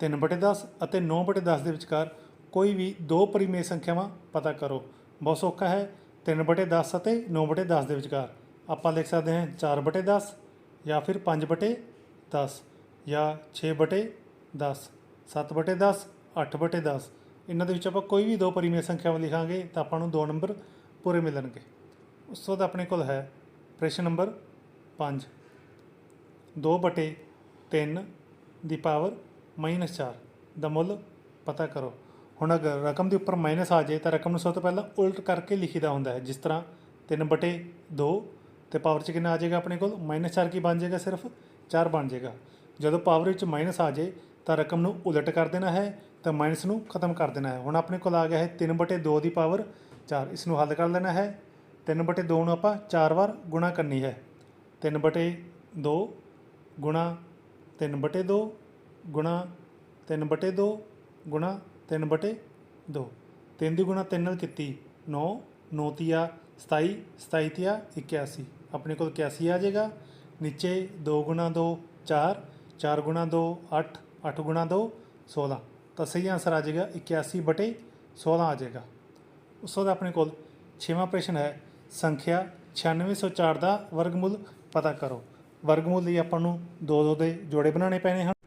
S1: 3/10 ਅਤੇ 9/10 ਦੇ ਵਿਚਕਾਰ ਕੋਈ ਵੀ ਦੋ ਪਰਿਮੇਯ ਸੰਖਿਆਵਾਂ ਪਤਾ ਕਰੋ। ਬਹੁਤ ਸੌਖਾ ਹੈ। 3/10 ਅਤੇ 9/10 ਦੇ ਵਿਚਕਾਰ ਆਪਾਂ ਲਿਖ ਸਕਦੇ ਹਾਂ 4/10 ਜਾਂ ਫਿਰ 5/10 ਜਾਂ 6/10 7/10 8/10 ਇਹਨਾਂ ਦੇ ਵਿੱਚ ਆਪਾਂ ਕੋਈ ਵੀ ਦੋ ਪਰਿਮੇਯ ਸੰਖਿਆਵਾਂ ਲਿਖਾਂਗੇ ਤਾਂ ਆਪਾਂ ਨੂੰ ਦੋ ਨੰਬਰ ਪੂਰੇ ਮਿਲਣਗੇ। ਉਸ ਤੋਂ ਬਾਅਦ ਆਪਣੇ ਕੋਲ ਹੈ ਪ੍ਰਸ਼ਨ ਨੰਬਰ 5 2 ਬਟੇ 3 ਦੀ ਪਾਵਰ 4 ਦਾ ਮੁੱਲ ਪਤਾ ਕਰੋ। ਹੁਣ ਅਗਰ ਰਕਮ ਦੇ ਉੱਪਰ ਮਾਈਨਸ ਆ ਜਾਏ ਤਾਂ ਰਕਮ ਨੂੰ ਸਭ ਤੋਂ ਪਹਿਲਾਂ ਉਲਟ ਕਰਕੇ ਲਿਖੀਦਾ ਹੁੰਦਾ ਹੈ। ਜਿਸ ਤਰ੍ਹਾਂ 3 ਬਟੇ 2 ਤੇ ਪਾਵਰ 'ਚ ਕਿੰਨਾ ਆ ਜਾਏਗਾ ਆਪਣੇ ਕੋਲ? ਮਾਈਨਸ 4 ਕੀ ਬਣ ਜਾਏਗਾ ਸਿਰਫ? 4 ਬਣ ਜਾਏਗਾ। ਜਦੋਂ ਪਾਵਰ ਵਿੱਚ ਮਾਈਨਸ ਆ ਜਾਏ ਤਾਂ ਰਕਮ ਨੂੰ ਉਲਟ ਕਰ ਦੇਣਾ ਹੈ, ਤਾਂ ਮਾਈਨਸ ਨੂੰ ਖਤਮ ਕਰ ਦੇਣਾ ਹੈ। ਹੁਣ ਆਪਣੇ ਕੋਲ ਆ ਗਿਆ ਹੈ 3 ਬਟੇ 2 ਦੀ ਪਾਵਰ 4 ਇਸ ਨੂੰ ਹੱਲ ਕਰ ਲੈਣਾ ਹੈ। 3 ਬਟੇ 2 ਨੂੰ ਆਪਾਂ 4 ਵਾਰ ਗੁਣਾ ਕਰਨੀ ਹੈ। 3 ਬਟੇ 2 ਗੁਣਾ 3 ਬਟੇ 2 ਗੁਣਾ 3 ਬਟੇ 2 ਗੁਣਾ 3 ਬਟੇ 2 3 ਦੀ ਗੁਣਾ 3 ਨਾਲ ਕੀਤੀ 9 9 ਤੀਆ 27 27 ਤੀਆ 81 ਆਪਣੇ ਕੋਲ 81 ਆ ਜਾਏਗਾ। ਨੀਚੇ 2 ਗੁਣਾ 2 4 4 ਗੁਣਾ 2 8 8 ਗੁਣਾ 2 16 ਤਾਂ ਸਹੀ ਆਨਸਰ ਆ ਜਾਏਗਾ 81 ਬਟੇ 16 ਆ ਜਾਏਗਾ। ਉਸ ਤੋਂ ਬਾਅਦ ਆਪਣੇ ਕੋਲ ਛੇਵਾਂ ਪ੍ਰਸ਼ਨ ਹੈ, ਸੰਖਿਆ 9604 ਦਾ ਵਰਗਮੂਲ ਪਤਾ ਕਰੋ। ਵਰਗਮੂਲ ਲਈ ਆਪਾਂ ਨੂੰ ਦੋ ਦੋ ਦੇ ਜੋੜੇ ਬਣਾਉਣੇ ਪੈਣੇ ਹਨ।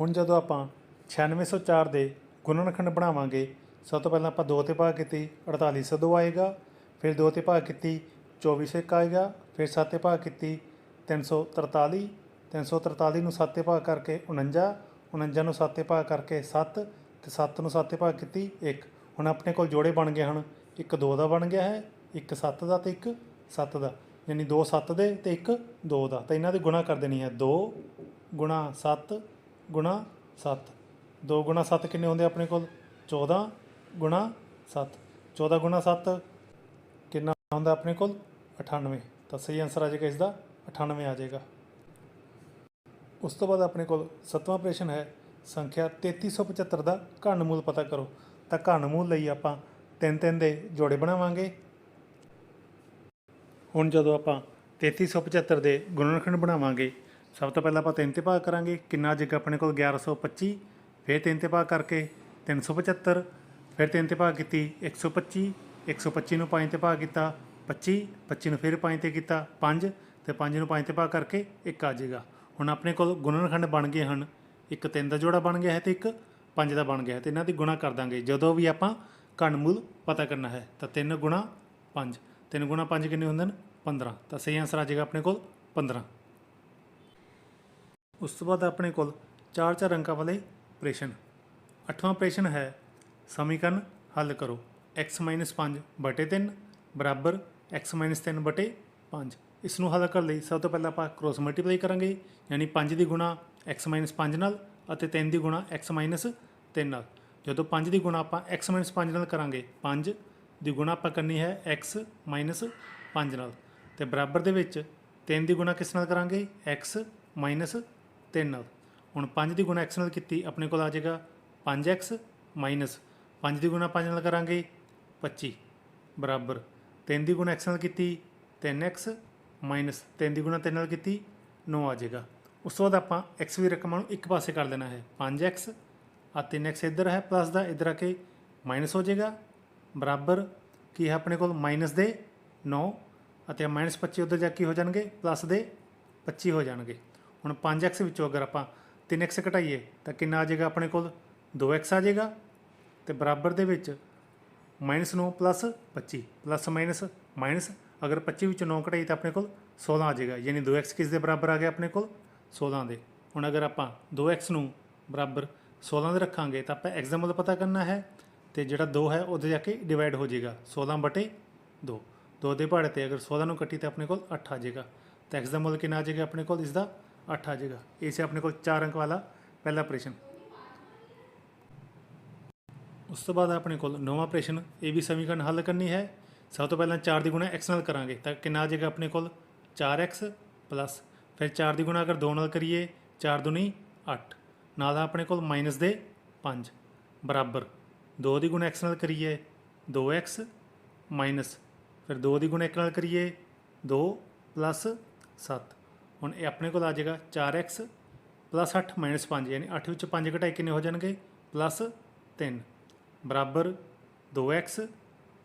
S1: ਹੁਣ ਜਦੋਂ ਆਪਾਂ 9604 ਦੇ ਗੁਣਨਖੰਡ ਬਣਾਵਾਂਗੇ, ਸਭ ਤੋਂ ਪਹਿਲਾਂ ਆਪਾਂ 2 ਤੇ ਭਾਗ ਕੀਤੀ 4802 ਆਏਗਾ, ਫਿਰ 2 ਤੇ ਭਾਗ ਕੀਤੀ 2401 ਆਏਗਾ, ਫਿਰ 7 ਤੇ ਭਾਗ ਕੀਤੀ 343 343 ਨੂੰ 7 ਤੇ ਭਾਗ ਕਰਕੇ 49 49 ਨੂੰ 7 ਤੇ ਭਾਗ ਕਰਕੇ 7 ਤੇ 7 ਨੂੰ 7 ਤੇ ਭਾਗ ਕੀਤੀ 1 ਹੁਣ ਆਪਣੇ ਕੋਲ ਜੋੜੇ ਬਣ ਗਏ ਹਨ, ਇੱਕ 2 ਦਾ ਬਣ ਗਿਆ ਹੈ, ਇੱਕ 7 ਦਾ ਤੇ ਇੱਕ 7 ਦਾ, ਯਾਨੀ 2 7 ਦੇ ਤੇ ਇੱਕ 2 ਦਾ। ਤਾਂ ਇਹਨਾਂ ਦੀ ਗੁਣਾ ਕਰ ਦੇਣੀ ਹੈ 2 ਗੁਣਾ 7 ਗੁਣਾ 7 2 ਗੁਣਾ 7 ਕਿੰਨੇ ਹੁੰਦੇ ਆਪਣੇ ਕੋਲ? 14 ਗੁਣਾ 7 14 ਗੁਣਾ 7 ਕਿੰਨਾ ਹੁੰਦਾ ਆਪਣੇ ਕੋਲ? 98 ਤਾਂ ਸਹੀ ਆਨਸਰ ਆ ਜਾਏਗਾ ਇਸ ਦਾ 98 ਆ ਜਾਏਗਾ। ਉਸ ਤੋਂ ਬਾਅਦ ਆਪਣੇ ਕੋਲ ਸੱਤਵਾਂ ਪ੍ਰਸ਼ਨ ਹੈ, ਸੰਖਿਆ 3375 ਦਾ ਘਨ ਮੂਲ ਪਤਾ ਕਰੋ। ਤਾਂ ਘਨ ਮੂਲ ਲਈ ਆਪਾਂ ਤਿੰਨ ਤਿੰਨ ਦੇ ਜੋੜੇ ਬਣਾਵਾਂਗੇ। ਹੁਣ ਜਦੋਂ ਆਪਾਂ 3375 ਦੇ ਗੁਣਨਖੰਡ ਬਣਾਵਾਂਗੇ ਸਭ ਤੋਂ ਪਹਿਲਾਂ ਆਪਾਂ ਤਿੰਨ ਤੇ ਭਾਗ ਕਰਾਂਗੇ। ਕਿੰਨਾ ਜੇਗਾ ਆਪਣੇ ਕੋਲ 1125 ਫਿਰ ਤਿੰਨ ਤੇ ਭਾਗ ਕਰਕੇ 375 ਫਿਰ ਤਿੰਨ ਤੇ ਭਾਗ ਕੀਤੀ 125 125 ਨੂੰ ਪੰਜ ਤੇ ਭਾਗ ਕੀਤਾ 25 25 ਨੂੰ ਫਿਰ ਪੰਜ ਤੇ ਕੀਤਾ 5 ਤੇ 5 ਨੂੰ ਪੰਜ ਤੇ ਭਾਗ ਕਰਕੇ 1 ਆ ਜਾਏਗਾ ਹੁਣ ਆਪਣੇ ਕੋਲ ਗੁਣਨਖੰਡ ਬਣ ਗਏ ਹਨ। ਇੱਕ ਤਿੰਨ ਦਾ ਜੋੜਾ ਬਣ ਗਿਆ ਹੈ ਤੇ ਇੱਕ ਪੰਜ ਦਾ ਬਣ ਗਿਆ ਹੈ ਤੇ ਇਹਨਾਂ ਦੀ ਗੁਣਾ ਕਰ ਦਾਂਗੇ। ਜਦੋਂ ਵੀ ਆਪਾਂ ਘਨ ਮੂਲ ਪਤਾ ਕਰਨਾ ਹੈ, ਤਾਂ 3 ਗੁਣਾ 5 3 ਗੁਣਾ 5 ਕਿੰਨੇ ਹੁੰਦੇ ਨੇ 15 ਤਾਂ ਸਹੀ ਆਨਸਰ ਆ ਜਾਏਗਾ ਆਪਣੇ ਕੋਲ 15 ਉਸ ਤੋਂ ਬਾਅਦ ਆਪਣੇ ਕੋਲ ਚਾਰ ਚਾਰ ਅੰਕਾਂ ਵਾਲੇ ਪ੍ਰਸ਼ਨ। ਅੱਠਵਾਂ ਪ੍ਰਸ਼ਨ ਹੈ, ਸਮੀਕਰਨ ਹੱਲ ਕਰੋ। x 5 ਬਟੇ 3 ਬਰਾਬਰ x 3 ਬਟੇ 5 ਇਸ ਨੂੰ ਹੱਲ ਕਰਨ ਲਈ ਸਭ ਤੋਂ ਪਹਿਲਾਂ ਆਪਾਂ ਕ੍ਰੋਸ ਮਲਟੀਪਲਾਈ ਕਰਾਂਗੇ, ਯਾਨੀ 5 ਦੀ ਗੁਣਾ x 5 ਨਾਲ ਅਤੇ 3 ਦੀ ਗੁਣਾ x 3 ਨਾਲ। ਜਦੋਂ 5 ਦੀ ਗੁਣਾ ਆਪਾਂ x 5 ਨਾਲ ਕਰਾਂਗੇ 5 ਦੀ ਗੁਣਾ ਆਪਾਂ ਕਰਨੀ ਹੈ x 5 ਨਾਲ। ਤੇ ਬਰਾਬਰ ਦੇ ਵਿੱਚ 3 ਦੀ ਗੁਣਾ ਕਿਸ ਨਾਲ ਕਰਾਂਗੇ, x 3 ਨਾਲ ਹੁਣ 5 ਦੀ ਗੁਣਾ x ਨਾਲ ਕੀਤੀ, ਆਪਣੇ ਕੋਲ ਆ ਜਾਏਗਾ 5x 5 ਦੀ ਗੁਣਾ 5 ਨਾਲ ਕਰਾਂਗੇ 25 ਬਰਾਬਰ। 3 ਦੀ ਗੁਣਾ x ਨਾਲ ਕੀਤੀ 3x ਮਾਈਨਸ 3 ਦੀ ਗੁਣਾ 3 ਨਾਲ ਕੀਤੀ 9 ਆ ਜਾਏਗਾ। ਉਸ ਤੋਂ ਬਾਅਦ ਆਪਾਂ x ਵੀ ਰਕਮਾਂ ਨੂੰ ਇੱਕ ਪਾਸੇ ਕਰ ਦੇਣਾ ਹੈ। 5x ਆ 3x ਇੱਧਰ ਹੈ ਪਲੱਸ ਦਾ, ਇੱਧਰ ਆ ਕੇ ਮਾਈਨਸ ਹੋ ਜਾਏਗਾ। ਬਰਾਬਰ। ਕੀ ਹੈ ਆਪਣੇ ਕੋਲ? ਮਾਈਨਸ ਦੇ 9 ਅਤੇ ਮਾਈਨਸ 25 ਉੱਧਰ ਜਾ ਕੇ ਹੋ ਜਾਣਗੇ? ਪਲੱਸ ਦੇ 25 ਹੋ ਜਾਣਗੇ। ਹੁਣ 5x ਵਿੱਚੋਂ ਅਗਰ ਆਪਾਂ 3x ਘਟਾਈਏ, ਤਾਂ ਕਿੰਨਾ ਆ ਜਾਏਗਾ ਆਪਣੇ ਕੋਲ? 2x ਆ ਜਾਏਗਾ। ਤੇ ਬਰਾਬਰ ਦੇ ਵਿੱਚ minus 9 plus 25 plus minus minus ਅਗਰ 25 ਵਿੱਚੋਂ 9 ਘਟਾਈ ਤਾਂ ਆਪਣੇ ਕੋਲ 16 ਆ ਜਾਏਗਾ। ਯਾਨੀ 2x ਕਿਸ ਦੇ ਬਰਾਬਰ ਆ ਗਿਆ ਆਪਣੇ ਕੋਲ? 16 ਦੇ। ਹੁਣ ਅਗਰ ਆਪਾਂ 2x ਨੂੰ ਬਰਾਬਰ 16 ਦੇ ਰੱਖਾਂਗੇ, ਤਾਂ ਆਪਾਂ x ਦਾ ਮੁੱਲ ਪਤਾ ਕਰਨਾ ਹੈ। ਤੇ ਜਿਹੜਾ 2 ਹੈ, ਉਹਦੇ ਜਾ ਕੇ ਡਿਵਾਈਡ ਹੋ ਜਾਏਗਾ। 16 ਬਟੇ 2 2 ਦੇ ਭਾੜੇ ਤੇ ਅਗਰ 16 ਨੂੰ ਕੱਟੀ, ਤਾਂ ਆਪਣੇ ਕੋਲ 8 ਆ ਜਾਏਗਾ। ਤਾਂ x ਦਾ ਮੁੱਲ ਕਿੰਨਾ ਆ ਜਾਏਗਾ ਆਪਣੇ ਕੋਲ? ਇਸ ਦਾ 8 ਆ ਜਾਏਗਾ ਇਹ ਸੀ ਆਪਣੇ ਕੋਲ 4 ਅੰਕ ਵਾਲਾ ਪਹਿਲਾ ਆਪਰੇਸ਼ਨ ਉਸ ਤੋਂ ਬਾਅਦ ਆਪਣੇ ਕੋਲ ਨਵਾਂ ਆਪਰੇਸ਼ਨ ਇਹ ਵੀ ਸਮੀਕਰਨ ਹੱਲ ਕਰਨੀ ਹੈ ਸਭ ਤੋਂ ਪਹਿਲਾਂ 4 ਦੀ ਗੁਣਾ x ਨਾਲ ਕਰਾਂਗੇ ਤਾਂ ਕਿੰਨਾ ਆ ਜਾਏਗਾ ਆਪਣੇ ਕੋਲ 4x ਪਲੱਸ ਫਿਰ 4 ਦੀ ਗੁਣਾ ਅਗਰ 2 ਨਾਲ ਕਰੀਏ 4 ਦੁਨੀ 8 ਨਾਲ ਆ ਆਪਣੇ ਕੋਲ ਮਾਈਨਸ ਦੇ 5 ਬਰਾਬਰ 2 ਦੀ ਗੁਣਾ x ਨਾਲ ਕਰੀਏ 2x ਮਾਈਨਸ ਫਿਰ 2 ਦੀ ਗੁਣਾ 1 ਨਾਲ ਕਰੀਏ 2 ਪਲੱਸ 7 ਹੁਣ ਇਹ ਆਪਣੇ ਕੋਲ ਆ ਜਾਏਗਾ 4x ਪਲੱਸ 8 ਮਾਈਨਸ 5 ਯਾਨੀ 8 ਵਿੱਚ 5 ਘਟਾਏ ਕਿੰਨੇ ਹੋ ਜਾਣਗੇ? ਪਲੱਸ 3 ਬਰਾਬਰ 2x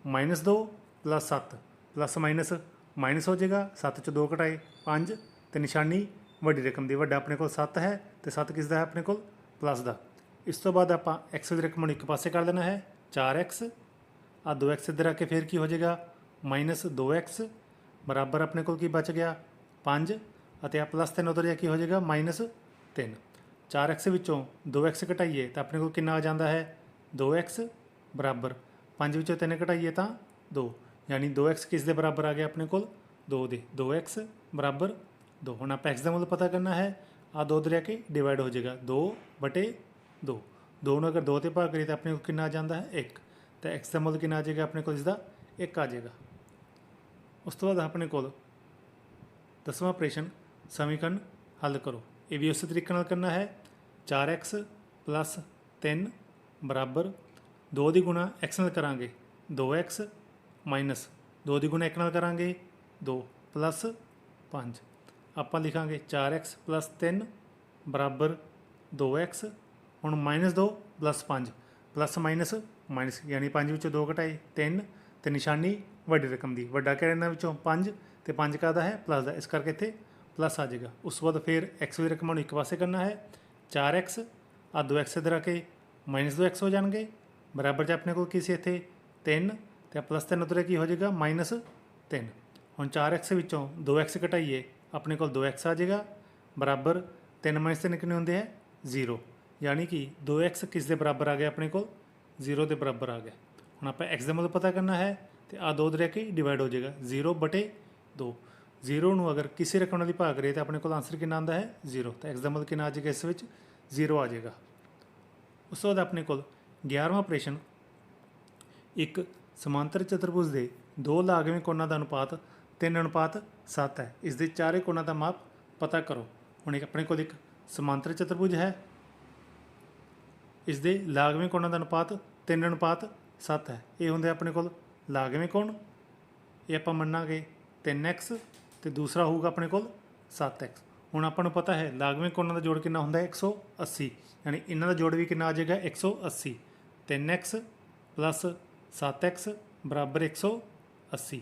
S1: minus 2 plus 7 plus minus minus ਹੋ ਜਾਏਗਾ 7 ਚ 2 ਘਟਾਏ 5 ਤੇ ਨਿਸ਼ਾਨੀ ਵੱਡੀ ਰਕਮ ਦੀ। ਵੱਡਾ ਆਪਣੇ ਕੋਲ 7 ਹੈ, ਤੇ 7 ਕਿਸ ਦਾ ਹੈ ਆਪਣੇ ਕੋਲ? ਪਲੱਸ ਦਾ। ਇਸ ਤੋਂ ਬਾਅਦ ਆਪਾਂ x ਦੀ ਰਕਮ ਨੂੰ ਇੱਕ ਪਾਸੇ ਕਰ ਦੇਣਾ ਹੈ 4x ਆ 2x ਇੱਧਰ ਆ ਕੇ ਫਿਰ ਕੀ ਹੋ ਜਾਏਗਾ? ਮਾਈਨਸ 2x ਬਰਾਬਰ ਆਪਣੇ ਕੋਲ ਕੀ ਬਚ ਗਿਆ? 5 ਅਤੇ ਆ ਪਲੱਸ 3 ਉਧਰ ਜਾ ਕੇ ਹੋ ਜਾਏਗਾ? ਮਾਈਨਸ 3 4x ਵਿੱਚੋਂ 2x ਘਟਾਈਏ ਤਾਂ ਆਪਣੇ ਕੋਲ ਕਿੰਨਾ ਆ ਜਾਂਦਾ ਹੈ? 2x ਬਰਾਬਰ। 5 ਵਿੱਚੋਂ 3 ਘਟਾਈਏ ਤਾਂ 2 ਯਾਨੀ 2x ਕਿਸ ਦੇ ਬਰਾਬਰ ਆ ਗਿਆ ਆਪਣੇ ਕੋਲ? 2 ਦੇ। 2x ਬਰਾਬਰ 2 ਹੁਣ ਆਪਾਂ x ਦਾ ਮੁੱਲ ਪਤਾ ਕਰਨਾ ਹੈ। ਆ 2 ਦਰਿਆ ਕੇ ਡਿਵਾਈਡ ਹੋ ਜਾਏਗਾ। 2 ਬਟੇ 2 2 ਨੂੰ ਅਗਰ 2 ਤੇ ਭਾਗ ਕਰੀਏ ਤਾਂ ਆਪਣੇ ਕੋਲ ਕਿੰਨਾ ਆ ਜਾਂਦਾ ਹੈ? 1 ਤਾਂ x ਦਾ ਮੁੱਲ ਕਿੰਨਾ ਆ ਜਾਏਗਾ? ਆਪਣੇ ਕੋਲ ਇਸ ਦਾ 1 ਆ ਜਾਏਗਾ। ਉਸ ਤੋਂ ਬਾਅਦ ਆਪਣੇ ਕੋਲ ਦਸਵਾਂ ਆਪਰੇਸ਼ਨ ਸਮੀਕਰਨ ਹੱਲ ਕਰੋ ਇਹ ਵੀ ਉਸੇ ਤਰੀਕੇ ਨਾਲ ਕਰਨਾ ਹੈ 4x 3 ਬਰਾਬਰ 2 ਦੀ ਗੁਣਾ x ਨਾਲ ਕਰਾਂਗੇ 2x ਮਾਈਨਸ 2 ਦੀ ਗੁਣਾ 1 ਨਾਲ ਕਰਾਂਗੇ 2 ਪਲੱਸ 5 ਆਪਾਂ ਲਿਖਾਂਗੇ 4x 3 ਬਰਾਬਰ 2x ਹੁਣ minus 2 plus 5 plus minus minus ਯਾਨੀ 5 ਵਿੱਚੋਂ 2 ਘਟਾਏ 3 ਤੇ ਨਿਸ਼ਾਨੀ ਵੱਡੀ ਰਕਮ ਦੀ ਵੱਡਾ ਕਿਹੜਾ ਇਹਨਾਂ ਵਿੱਚੋਂ 5 ਤੇ 5 ਕਾਹਦਾ ਹੈ ਪਲੱਸ ਦਾ ਇਸ ਕਰਕੇ ਇੱਥੇ ਪਲੱਸ ਆ ਜਾਏਗਾ। ਉਸ ਤੋਂ ਬਾਅਦ ਫਿਰ x ਦੀ ਰਕਮਾਂ ਨੂੰ ਇੱਕ ਪਾਸੇ ਕਰਨਾ ਹੈ। 4x ਆ 2x ਇੱਧਰ ਆ ਕੇ ਮਾਈਨਸ 2x ਹੋ ਜਾਣਗੇ। ਬਰਾਬਰ ਜੇ ਆਪਣੇ ਕੋਲ ਕੀ ਸੀ ਇੱਥੇ? 3 ਤੇ ਪਲੱਸ 3 ਉਧਰ ਕੀ ਹੋ ਜਾਏਗਾ? ਮਾਈਨਸ 3 ਹੁਣ 4x ਵਿੱਚੋਂ 2x ਘਟਾਈਏ, ਆਪਣੇ ਕੋਲ 2x ਆ ਜਾਏਗਾ। ਬਰਾਬਰ 3 ਮਾਈਨਸ 3 ਕਿੰਨੇ ਹੁੰਦੇ ਹੈ 0 ਯਾਨੀ ਕਿ 2x ਕਿਸ ਦੇ ਬਰਾਬਰ ਆ ਗਿਆ ਆਪਣੇ ਕੋਲ? 0 ਦੇ ਬਰਾਬਰ ਆ ਗਿਆ। ਹੁਣ ਆਪਾਂ x ਦਾ ਮੁੱਲ ਪਤਾ ਕਰਨਾ ਹੈ ਤੇ ਆ ਦੋ ਦਰਿਆ ਕੇ ਡਿਵਾਈਡ ਹੋ ਜਾਏਗਾ। 0 ਬਟੇ 2 0 ਨੂੰ ਅਗਰ ਕਿਸੇ ਰਕਮ ਨਾਲ ਹੀ ਭਾਗ ਕਰੀਏ ਤਾਂ ਆਪਣੇ ਕੋਲ ਆਨਸਰ ਕਿੰਨਾ ਆਉਂਦਾ ਹੈ? 0 ਤਾਂ x ਦਾ ਮੁੱਲ ਕਿੰਨਾ ਆ ਜਾਏਗਾ ਇਸ ਵਿੱਚ? 0 ਆ ਜਾਏਗਾ। ਉਸ ਤੋਂ ਬਾਅਦ ਆਪਣੇ ਕੋਲ 11ਵਾਂ ਆਪਰੇਸ਼ਨ ਇੱਕ ਸਮਾਂਤਰ ਚਤੁਰਭੁਜ ਦੇ ਦੋ ਲਾਗਵੇਂ ਕੋਣਾਂ ਦਾ ਅਨੁਪਾਤ 3 ਅਨੁਪਾਤ 7 ਹੈ। ਇਸ ਦੇ ਚਾਰੇ ਕੋਣਾਂ ਦਾ ਮਾਪ ਪਤਾ ਕਰੋ। ਹੁਣ ਇੱਕ ਆਪਣੇ ਕੋਲ ਇੱਕ ਸਮਾਂਤਰ ਚਤੁਰਭੁਜ ਹੈ। ਇਸ ਦੇ ਲਾਗਵੇਂ ਕੋਣਾਂ ਦਾ ਅਨੁਪਾਤ 3 ਅਨੁਪਾਤ 7 ਹੈ। ਇਹ ਹੁੰਦੇ ਆਪਣੇ ਕੋਲ ਲਾਗਵੇਂ ਕੋਣ? ਇਹ ਆਪਾਂ ਮੰਨਾਂਗੇ 3x ਤੇ ਦੂਸਰਾ ਹੋਊਗਾ ਆਪਣੇ ਕੋਲ 7x ਹੁਣ ਆਪਾਂ ਨੂੰ ਪਤਾ ਹੈ, ਲਾਗਵੇਂ ਕੋਣਾਂ ਦਾ ਜੋੜ ਕਿੰਨਾ ਹੁੰਦਾ ਹੈ? 180 ਯਾਨੀ ਇਹਨਾਂ ਦਾ ਜੋੜ ਵੀ ਕਿੰਨਾ ਆ ਜਾਏਗਾ? 180 3x 7x ਬਰਾਬਰ 180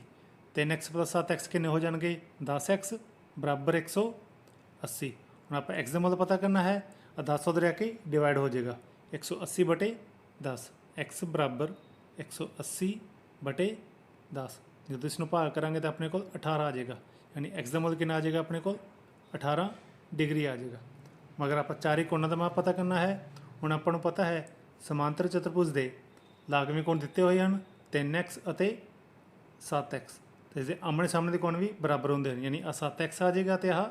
S1: 3x 7x ਕਿੰਨੇ ਹੋ ਜਾਣਗੇ? 10x ਬਰਾਬਰ 180 ਹੁਣ ਆਪਾਂ x ਦਾ ਮੁੱਲ ਪਤਾ ਕਰਨਾ ਹੈ ਆ 10 ਉਧਰ ਆ ਕੇ ਡਿਵਾਈਡ ਹੋ ਜਾਏਗਾ। 180 ਬਟੇ 10 x ਬਰਾਬਰ 180 ਬਟੇ 10 ਜਦੋਂ ਇਸ ਨੂੰ ਭਾਗ ਕਰਾਂਗੇ ਤਾਂ ਆਪਣੇ ਕੋਲ 18 ਆ ਜਾਏਗਾ। ਯਾਨੀ x ਦਾ ਮੁੱਲ ਕਿੰਨਾ ਆ ਜਾਏਗਾ ਆਪਣੇ ਕੋਲ? 18 ਡਿਗਰੀ ਆ ਜਾਏਗਾ। ਮਗਰ ਆਪਾਂ ਚਾਰੇ ਕੋਣਾਂ ਦਾ ਮਾਪ ਪਤਾ ਕਰਨਾ ਹੈ। ਹੁਣ ਆਪਾਂ ਨੂੰ ਪਤਾ ਹੈ, ਸਮਾਂਤਰ ਚਤੁਰਭੁਜ ਦੇ ਲਾਗਵੇਂ ਕੋਣ ਦਿੱਤੇ ਹੋਏ ਹਨ? 3x ਅਤੇ 7x ਤੇ ਇਸ ਦੇ ਆਮਣੇ ਸਾਹਮਣੇ ਦੇ ਕੋਣ ਵੀ ਬਰਾਬਰ ਹੁੰਦੇ ਹਨ। ਯਾਨੀ ਆ 7x ਆ ਜਾਏਗਾ ਤੇ ਆਹ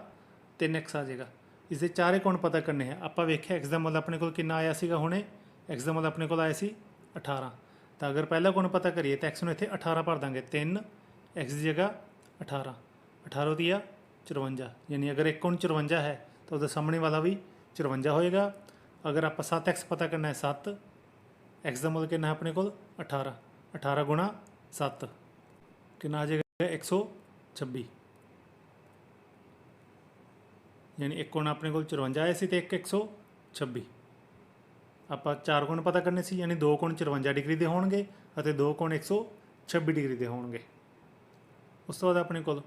S1: 3x ਆ ਜਾਏਗਾ। ਇਸ ਦੇ ਚਾਰੇ ਕੋਣ ਪਤਾ ਕਰਨੇ ਹੈ। ਆਪਾਂ ਵੇਖਿਆ x ਦਾ ਮੁੱਲ ਆਪਣੇ ਕੋਲ ਕਿੰਨਾ ਆਇਆ ਸੀਗਾ ਹੁਣੇ? x ਦਾ ਮੁੱਲ ਆਪਣੇ ਕੋਲ ਆਇਆ ਸੀ 18 ਤਾਂ ਅਗਰ ਪਹਿਲਾ ਕੋਣ ਪਤਾ ਕਰੀਏ ਤਾਂ x ਨੂੰ ਇੱਥੇ 18 ਭਰ ਦਾਂਗੇ। 3 x ਦੀ ਜਗ੍ਹਾ 18 18 ਦੀ ਆ 54 ਯਾਨੀ ਅਗਰ ਇੱਕ ਕੋਣ 54 ਹੈ, ਤਾਂ ਉਹਦੇ ਸਾਹਮਣੇ ਵਾਲਾ ਵੀ 54 ਹੋਏਗਾ। ਅਗਰ ਆਪਾਂ 7x ਪਤਾ ਕਰਨਾ ਹੈ 7 x ਦਾ ਮੁੱਲ ਕਿੰਨਾ ਹੈ ਆਪਣੇ ਕੋਲ? 18 18 ਗੁਣਾ 7 ਕਿੰਨਾ ਆ ਜਾਏਗਾ? 126 ਯਾਨੀ ਇੱਕ ਕੋਣ ਆਪਣੇ ਕੋਲ 54 ਆਇਆ ਸੀ ਤੇ ਇੱਕ 126 ਆਪਾਂ ਚਾਰ ਕੋਣ ਪਤਾ ਕਰਨੇ ਸੀ, ਯਾਨੀ ਦੋ ਕੋਣ 54 ਡਿਗਰੀ ਦੇ ਹੋਣਗੇ ਅਤੇ ਦੋ ਕੋਣ 126 ਡਿਗਰੀ ਦੇ ਹੋਣਗੇ। ਉਸ ਤੋਂ ਬਾਅਦ ਆਪਣੇ ਕੋਲ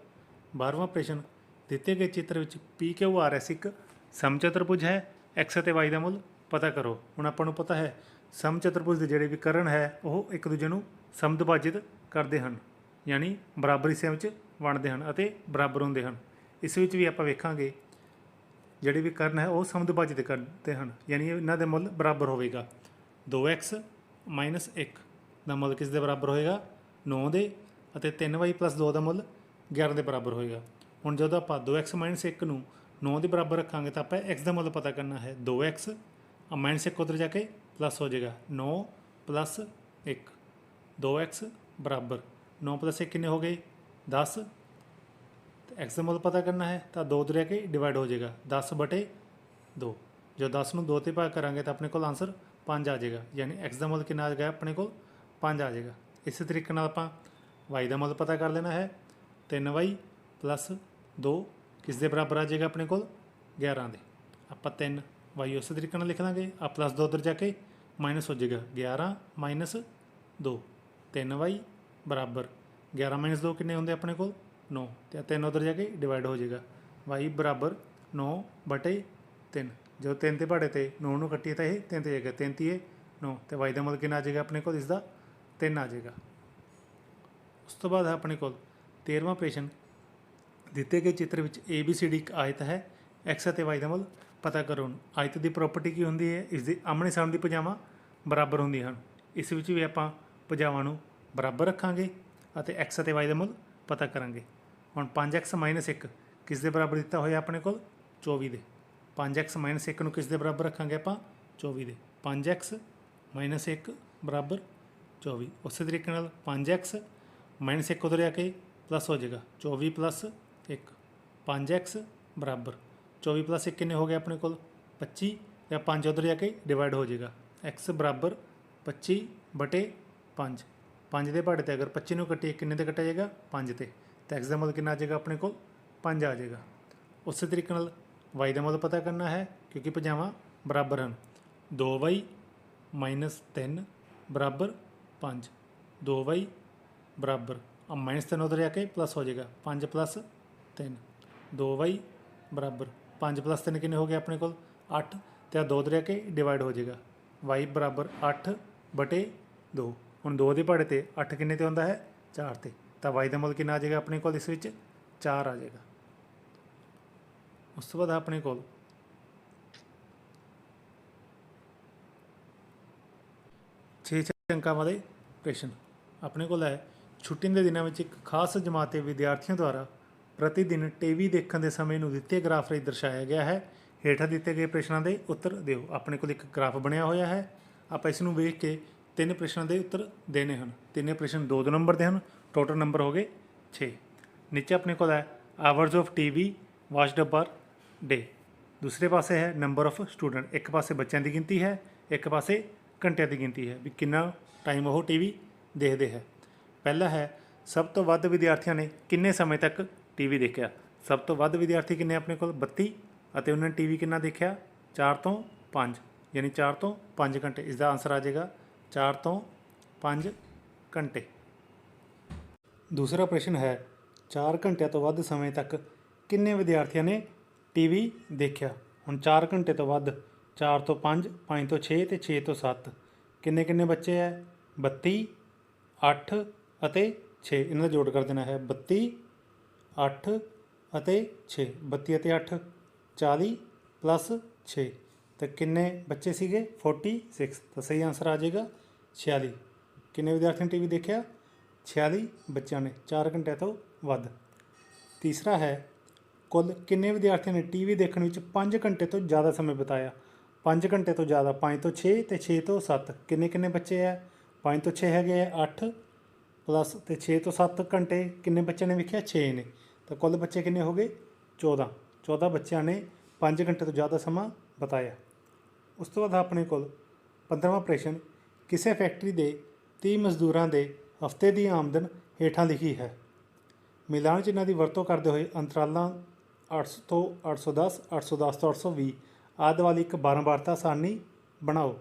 S1: 12ਵਾਂ ਪ੍ਰਸ਼ਨ ਦਿੱਤੇ ਗਏ ਚਿੱਤਰ ਵਿੱਚ PQRS ਇੱਕ ਸਮਚਤੁਰਭੁਜ ਹੈ, x ਅਤੇ y ਦਾ ਮੁੱਲ ਪਤਾ ਕਰੋ। ਹੁਣ ਆਪਾਂ ਨੂੰ ਪਤਾ ਹੈ ਸਮਚਤੁਰਭੁਜ ਦੇ ਜਿਹੜੇ ਵੀ ਕਰਨ ਹੈ, ਉਹ ਇੱਕ ਦੂਜੇ ਨੂੰ ਸਮਦਭਾਜਿਤ ਕਰਦੇ ਹਨ, ਯਾਨੀ ਬਰਾਬਰ ਹਿੱਸਿਆਂ ਵਿੱਚ ਵੰਡਦੇ ਹਨ ਅਤੇ ਬਰਾਬਰ ਹੁੰਦੇ ਹਨ। ਇਸ ਵਿੱਚ ਵੀ ਆਪਾਂ ਵੇਖਾਂਗੇ, ਜਿਹੜੇ ਵੀ ਕਰਨ ਹੈ, ਉਹ ਸਮਦੁਭਾਜਿਤ ਕਰਦੇ ਹਨ, ਯਾਨੀ ਇਹਨਾਂ ਦੇ ਮੁੱਲ ਬਰਾਬਰ ਹੋਵੇਗਾ। 2x 1 ਦਾ ਮੁੱਲ ਕਿਸ ਦੇ ਬਰਾਬਰ ਹੋਏਗਾ? 9 ਦੇ ਅਤੇ 3y 2 ਦਾ ਮੁੱਲ 11 ਦੇ ਬਰਾਬਰ ਹੋਏਗਾ। ਹੁਣ ਜਦੋਂ ਆਪਾਂ 2x 1 ਨੂੰ 9 ਦੇ ਬਰਾਬਰ ਰੱਖਾਂਗੇ ਤਾਂ ਆਪਾਂ x ਦਾ ਮੁੱਲ ਪਤਾ ਕਰਨਾ ਹੈ। 2x ਆ ਮਾਈਨਸ 1 ਉਧਰ ਜਾ ਕੇ ਪਲੱਸ ਹੋ ਜਾਏਗਾ। 9 ਪਲੱਸ 1 2x ਬਰਾਬਰ। 9 ਪਲੱਸ 1 ਕਿੰਨੇ ਹੋ ਗਏ? 10 ਤੇ x ਦਾ ਮੁੱਲ ਪਤਾ ਕਰਨਾ ਹੈ ਤਾਂ 2 ਉਧਰ ਜਾ ਕੇ ਡਿਵਾਈਡ ਹੋ ਜਾਏਗਾ। 10 ਬਟੇ 2 ਜੋ 10 ਨੂੰ 2 ਤੇ ਭਾਗ ਕਰਾਂਗੇ ਤਾਂ ਆਪਣੇ ਕੋਲ ਆਨਸਰ 5 ਆ ਜਾਏਗਾ। ਯਾਨੀ x ਦਾ ਮੁੱਲ ਕਿੰਨਾ ਆ ਗਿਆ? ਆਪਣੇ ਕੋਲ 5 ਆ ਜਾਏਗਾ। ਇਸੇ ਤਰੀਕੇ ਨਾਲ ਆਪਾਂ y ਦਾ ਮੁੱਲ ਪਤਾ ਕਰ ਲੈਣਾ ਹੈ। 3y 2 ਕਿਸ ਦੇ ਬਰਾਬਰ ਆ ਜਾਏਗਾ ਆਪਣੇ ਕੋਲ? 11 ਦੇ। ਆਪਾਂ 3 y ਉਸੇ ਤਰੀਕੇ ਨਾਲ ਲਿਖ ਲਾਂਗੇ ਆ ਪਲੱਸ 2 ਉਧਰ ਜਾ ਕੇ ਮਾਈਨਸ ਹੋ ਜਾਏਗਾ। 11 ਮਾਈਨਸ 2 3y ਬਰਾਬਰ। 11 ਮਾਈਨਸ 2 ਕਿੰਨੇ ਹੁੰਦੇ ਆਪਣੇ ਕੋਲ? 9 ਤੇ 3 ਉਧਰ ਜਾ ਕੇ ਡਿਵਾਈਡ ਹੋ ਜਾਏਗਾ। y ਬਰਾਬਰ 9 ਬਟੇ 3 ਜਦੋਂ 3 ਤੇ ਭਾੜੇ ਤੇ 9 ਨੂੰ ਕੱਟੀਏ ਤਾਂ ਇਹ 3 ਤੇ ਜਾਏਗਾ। 3 ਤੀਏ 9 ਤੇ y ਦਾ ਮੁੱਲ ਕਿੰਨਾ ਆ ਜਾਏਗਾ ਆਪਣੇ ਕੋਲ? ਇਸ ਦਾ 3 ਆ ਜਾਏਗਾ। ਉਸ ਤੋਂ ਬਾਅਦ ਆਪਣੇ ਕੋਲ 13ਵਾਂ ਪ੍ਰਸ਼ਨ ਦਿੱਤੇ ਗਏ ਚਿੱਤਰ ਵਿੱਚ ABCD ਇੱਕ ਆਇਤ ਹੈ। X ਅਤੇ y ਦਾ ਮੁੱਲ ਪਤਾ ਕਰੋ। ਆਇਤ ਦੀ ਪ੍ਰਾਪਰਟੀ ਕੀ ਹੁੰਦੀ ਹੈ? ਇਸ ਦੀ ਆਮਣੇ ਸਾਹਮਣੇ ਦੀ ਭੁਜਾਵਾਂ ਬਰਾਬਰ ਹੁੰਦੀਆਂ ਹਨ। ਇਸ ਵਿੱਚ ਵੀ ਆਪਾਂ ਭੁਜਾਵਾਂ ਨੂੰ ਬਰਾਬਰ ਰੱਖਾਂਗੇ ਅਤੇ x ਅਤੇ y ਦਾ ਮੁੱਲ ਪਤਾ ਕਰਾਂਗੇ। ਹੁਣ 5x 1 ਕਿਸ ਦੇ ਬਰਾਬਰ ਦਿੱਤਾ ਹੋਇਆ ਆਪਣੇ ਕੋਲ? 24 ਦੇ। 5x 1 ਨੂੰ ਕਿਸ ਦੇ ਬਰਾਬਰ ਰੱਖਾਂਗੇ ਆਪਾਂ? 24 ਦੇ। 5x 1 ਬਰਾਬਰ 24 ਉਸੇ ਤਰੀਕੇ ਨਾਲ 5x 1 ਉਧਰ ਆ ਕੇ ਪਲੱਸ ਹੋ ਜਾਏਗਾ। 24 ਪਲੱਸ 1 5x ਬਰਾਬਰ। 24 ਪਲੱਸ 1 ਕਿੰਨੇ ਹੋ ਗਏ ਆਪਣੇ ਕੋਲ? 25 ਜਾਂ 5 ਉਧਰ ਜਾ ਕੇ ਡਿਵਾਈਡ ਹੋ ਜਾਏਗਾ। X ਬਰਾਬਰ 25 ਬਟੇ 5 5 ਦੇ ਪਹਾੜੇ ਤੇ ਅਗਰ 25 ਨੂੰ ਕੱਟੀਏ, ਕਿੰਨੇ ਤੇ ਕੱਟਿਆ ਜਾਏਗਾ? 5 ਤੇ। ਤਾਂ x ਦਾ ਮੁੱਲ ਕਿੰਨਾ ਆ ਜਾਏਗਾ ਆਪਣੇ ਕੋਲ? 5 ਆ ਜਾਏਗਾ। ਉਸੇ ਤਰੀਕੇ ਨਾਲ y ਦਾ ਮੁੱਲ ਪਤਾ ਕਰਨਾ ਹੈ, ਕਿਉਂਕਿ ਭੁਜਾਵਾਂ ਬਰਾਬਰ ਹਨ। 2y 3 ਬਰਾਬਰ 5 2y ਬਰਾਬਰ ਆ ਮਾਈਨਸ 3 ਉਧਰ ਜਾ ਕੇ ਪਲੱਸ ਹੋ ਜਾਏਗਾ। 5 ਪਲੱਸ 3 2y ਬਰਾਬਰ। 5 ਪਲੱਸ 3 ਕਿੰਨੇ ਹੋ ਗਏ ਆਪਣੇ ਕੋਲ? 8 ਤੇ ਆ 2 ਉਧਰ ਜਾ ਕੇ ਡਿਵਾਈਡ ਹੋ ਜਾਏਗਾ। y ਬਰਾਬਰ 8 ਬਟੇ 2 ਹੁਣ 2 ਦੇ ਪਹਾੜੇ ਤੇ 8 ਕਿੰਨੇ ਤੇ ਹੁੰਦਾ ਹੈ? 4 ਤੇ। ਤਾਂ y ਦਾ ਮੁੱਲ ਕਿੰਨਾ ਆ ਜਾਏਗਾ ਆਪਣੇ ਕੋਲ ਇਸ ਵਿੱਚ? 4 ਆ ਜਾਏਗਾ। ਉਸ ਤੋਂ ਬਾਅਦ ਆਪਣੇ ਕੋਲ। ਛੇ ਛੇ ਅੰਕਾਂ ਵਾਲੇ ਪ੍ਰਸ਼ਨ। ਆਪਣੇ ਕੋਲ ਹੈ ਛੁੱਟੀਆਂ ਦੇ ਦਿਨਾਂ ਵਿੱਚ ਇੱਕ ਖਾਸ ਜਮਾਤ ਦੇ ਵਿਦਿਆਰਥੀਆਂ ਦੁਆਰਾ ਪ੍ਰਤੀ ਦਿਨ ਟੀਵੀ ਦੇਖਣ ਦੇ ਸਮੇਂ ਨੂੰ ਦਿੱਤੇ ਗ੍ਰਾਫ ਰਾਹੀਂ ਦਰਸਾਇਆ ਗਿਆ ਹੈ। ਹੇਠਾਂ ਦਿੱਤੇ ਗਏ ਪ੍ਰਸ਼ਨਾਂ ਦੇ ਉੱਤਰ ਦਿਓ। ਆਪਣੇ ਕੋਲ ਇੱਕ ਗ੍ਰਾਫ ਬਣਿਆ ਹੋਇਆ ਹੈ। ਆਪਾਂ ਇਸ ਨੂੰ ਵੇਖ ਕੇ ਤਿੰਨ ਪ੍ਰਸ਼ਨਾਂ ਦੇ ਉੱਤਰ ਦੇਣੇ ਹਨ। ਤਿੰਨੇ ਪ੍ਰਸ਼ਨ ਦੋ ਦੋ ਨੰਬਰ ਦੇ ਹਨ। ਟੋਟਲ ਨੰਬਰ ਹੋ ਗਏ 6 ਨੀਚੇ ਆਪਣੇ ਕੋਲ ਹੈ ਆਵਰਸ ਆਫ ਟੀਵੀ ਵਾਚਡ ਪਰ ਡੇ ਦੂਸਰੇ ਪਾਸੇ ਹੈ ਨੰਬਰ ਆਫ ਸਟੂਡੈਂਟ ਇੱਕ ਪਾਸੇ ਬੱਚਿਆਂ ਦੀ ਗਿਣਤੀ ਹੈ, ਇੱਕ ਪਾਸੇ ਘੰਟਿਆਂ ਦੀ ਗਿਣਤੀ ਹੈ। ਵੀ ਕਿੰਨਾ ਟਾਈਮ ਉਹ ਟੀਵੀ ਦੇਖਦੇ ਹੈ। ਪਹਿਲਾ ਹੈ, ਸਭ ਤੋਂ ਵੱਧ ਵਿਦਿਆਰਥੀਆਂ ਨੇ ਕਿੰਨੇ ਸਮੇਂ ਤੱਕ ਟੀਵੀ ਦੇਖਿਆ? ਸਭ ਤੋਂ ਵੱਧ ਵਿਦਿਆਰਥੀ ਕਿੰਨੇ ਆਪਣੇ ਕੋਲ? 32 ਅਤੇ ਉਹਨਾਂ ਨੇ ਟੀਵੀ ਕਿੰਨਾ ਦੇਖਿਆ? 4 ਤੋਂ 5 ਯਾਨੀ 4 ਤੋਂ 5 ਘੰਟੇ। ਇਸ ਦਾ ਆਨਸਰ ਆ ਜਾਏਗਾ 4 ਤੋਂ 5 ਘੰਟੇ। ਦੂਸਰਾ ਪ੍ਰਸ਼ਨ ਹੈ 4 ਘੰਟਿਆਂ ਤੋਂ ਵੱਧ ਸਮੇਂ ਤੱਕ ਕਿੰਨੇ ਵਿਦਿਆਰਥੀਆਂ ਨੇ ਟੀਵੀ ਦੇਖਿਆ? ਹੁਣ 4 ਘੰਟੇ ਤੋਂ ਵੱਧ 4 ਤੋਂ 5 5 ਤੋਂ 6 ਤੇ 6 ਤੋਂ 7 ਕਿੰਨੇ ਕਿੰਨੇ ਬੱਚੇ ਹੈ? 32 8 ਅਤੇ 6 ਇਹਨਾਂ ਦਾ ਜੋੜ ਕਰ ਦੇਣਾ ਹੈ 32 8 ਅਤੇ 6 32 ਅਤੇ 8 40 ਪਲੱਸ 6 ਤੇ ਕਿੰਨੇ ਬੱਚੇ ਸੀਗੇ? 46 ਤਾਂ ਸਹੀ ਆਨਸਰ ਆ ਜਾਏਗਾ 46 ਕਿੰਨੇ ਵਿਦਿਆਰਥੀਆਂ ਨੇ ਟੀਵੀ ਦੇਖਿਆ? 46 ਬੱਚਿਆਂ ਨੇ। 4 ਘੰਟੇ ਤੋਂ ਵੱਧ। ਤੀਸਰਾ ਹੈ, ਕੁੱਲ ਕਿੰਨੇ ਵਿਦਿਆਰਥੀਆਂ ਨੇ ਟੀਵੀ ਦੇਖਣ ਵਿੱਚ 5 ਘੰਟੇ ਤੋਂ ਜ਼ਿਆਦਾ ਸਮੇਂ ਬਿਤਾਇਆ? 5 ਘੰਟੇ ਤੋਂ ਜ਼ਿਆਦਾ। 5 ਤੋਂ 6 ਤੇ 6 ਤੋਂ 7 ਕਿੰਨੇ ਕਿੰਨੇ ਬੱਚੇ ਹੈ 5 ਤੋਂ 6 ਹੈਗੇ ਆ 8 ਪਲੱਸ ਤੇ 6 ਤੋਂ 7 ਘੰਟੇ ਕਿੰਨੇ ਬੱਚਿਆਂ ਨੇ ਵੇਖਿਆ? 6 ਨੇ। ਤਾਂ ਕੁੱਲ ਬੱਚੇ ਕਿੰਨੇ ਹੋ ਗਏ? 14 14 ਬੱਚਿਆਂ ਨੇ 5 ਘੰਟੇ ਤੋਂ ਜ਼ਿਆਦਾ ਸਮਾਂ ਬਿਤਾਇਆ। ਉਸ ਤੋਂ ਬਾਅਦ ਆਪਣੇ ਕੋਲ 15ਵਾਂ ਪ੍ਰਸ਼ਨ, ਕਿਸੇ ਫੈਕਟਰੀ ਦੇ 30 ਮਜ਼ਦੂਰਾਂ ਦੇ ਹਫ਼ਤੇ ਦੀ ਆਮਦਨ ਹੇਠਾਂ ਲਿਖੀ ਹੈ? ਮਿਲਾਨ ਚਿੰਨ੍ਹਾਂ ਦੀ ਵਰਤੋਂ ਕਰਦੇ ਹੋਏ ਅੰਤਰਾਲਾਂ 800 ਤੋਂ 810 810 ਤੋਂ 820 ਆਦਿ ਵਾਲੀ ਇੱਕ 12 ਵਾਰਤਾ ਬਣਾਓ।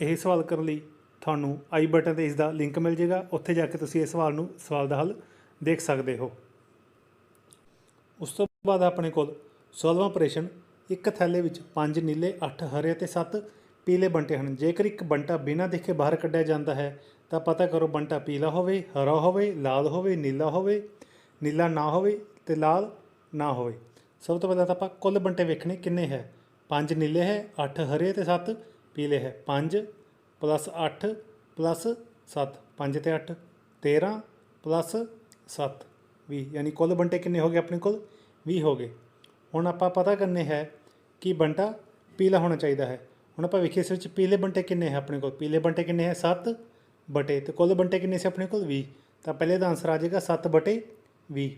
S1: ਇਹ ਸਵਾਲ ਕਰਨ ਲਈ ਤੁਹਾਨੂੰ ਆਈ ਬਟਨ ਤੇ ਇਸ ਦਾ ਲਿੰਕ ਮਿਲ ਜਾਏਗਾ ਉੱਥੇ ਜਾ ਕੇ ਤੁਸੀਂ ਇਸ ਸਵਾਲ ਨੂੰ, ਸਵਾਲ ਦਾ ਹੱਲ ਦੇਖ ਸਕਦੇ ਹੋ। ਉਸ ਤੋਂ ਬਾਅਦ ਆਪਣੇ ਕੋਲ 16ਵਾਂ ਪ੍ਰਸ਼ਨ ਇੱਕ ਥੈਲੇ ਵਿੱਚ 5 ਨੀਲੇ 8 ਹਰੇ ਅਤੇ 7 ਪੀਲੇ ਬੰਟੇ ਹਨ। ਜੇਕਰ ਇੱਕ ਬੰਟਾ ਬਿਨਾਂ ਦੇਖੇ ਬਾਹਰ ਕੱਢਿਆ ਜਾਂਦਾ ਹੈ, ਤਾਂ ਪਤਾ ਕਰੋ ਬੰਟਾ ਪੀਲਾ ਹੋਵੇ, ਹਰਾ ਹੋਵੇ, ਲਾਲ ਹੋਵੇ, ਨੀਲਾ ਹੋਵੇ, ਨੀਲਾ ਨਾ ਹੋਵੇ ਤੇ ਲਾਲ ਨਾ ਹੋਵੇ। ਸਭ ਤੋਂ ਪਹਿਲਾਂ ਤਾਂ ਆਪਾਂ ਕੁੱਲ ਬੰਟੇ ਵੇਖਣੇ ਕਿੰਨੇ ਹੈ? 5 ਨੀਲੇ ਹੈ 8 ਹਰੇ ਤੇ 7 ਪੀਲੇ ਹੈ। 5 ਪਲੱਸ 8 ਪਲੱਸ 7 5 ਤੇ 8 13 ਪਲੱਸ 7 20 ਯਾਨੀ ਕੁੱਲ ਬੰਟੇ ਕਿੰਨੇ ਹੋ ਗਏ ਆਪਣੇ ਕੋਲ? 20 ਹੋ ਗਏ। ਹੁਣ ਆਪਾਂ ਪਤਾ ਕਰਨੇ ਹੈ ਕਿ ਬੰਟਾ ਪੀਲਾ ਹੋਣਾ ਚਾਹੀਦਾ ਹੈ। ਹੁਣ ਆਪਾਂ ਵੇਖੀਏ ਇਸ ਵਿੱਚ ਪੀਲੇ ਬੰਟੇ ਕਿੰਨੇ ਹੈ ਆਪਣੇ ਕੋਲ? ਪੀਲੇ ਬੰਟੇ ਕਿੰਨੇ ਹੈ? 7 ਬਟੇ। ਤੇ ਕੁੱਲ ਬੰਟੇ ਕਿੰਨੇ ਸੀ ਆਪਣੇ ਕੋਲ? 20 ਤਾਂ ਪਹਿਲੇ ਦਾ ਆਨਸਰ ਆ ਜਾਏਗਾ 7 ਬਟੇ 20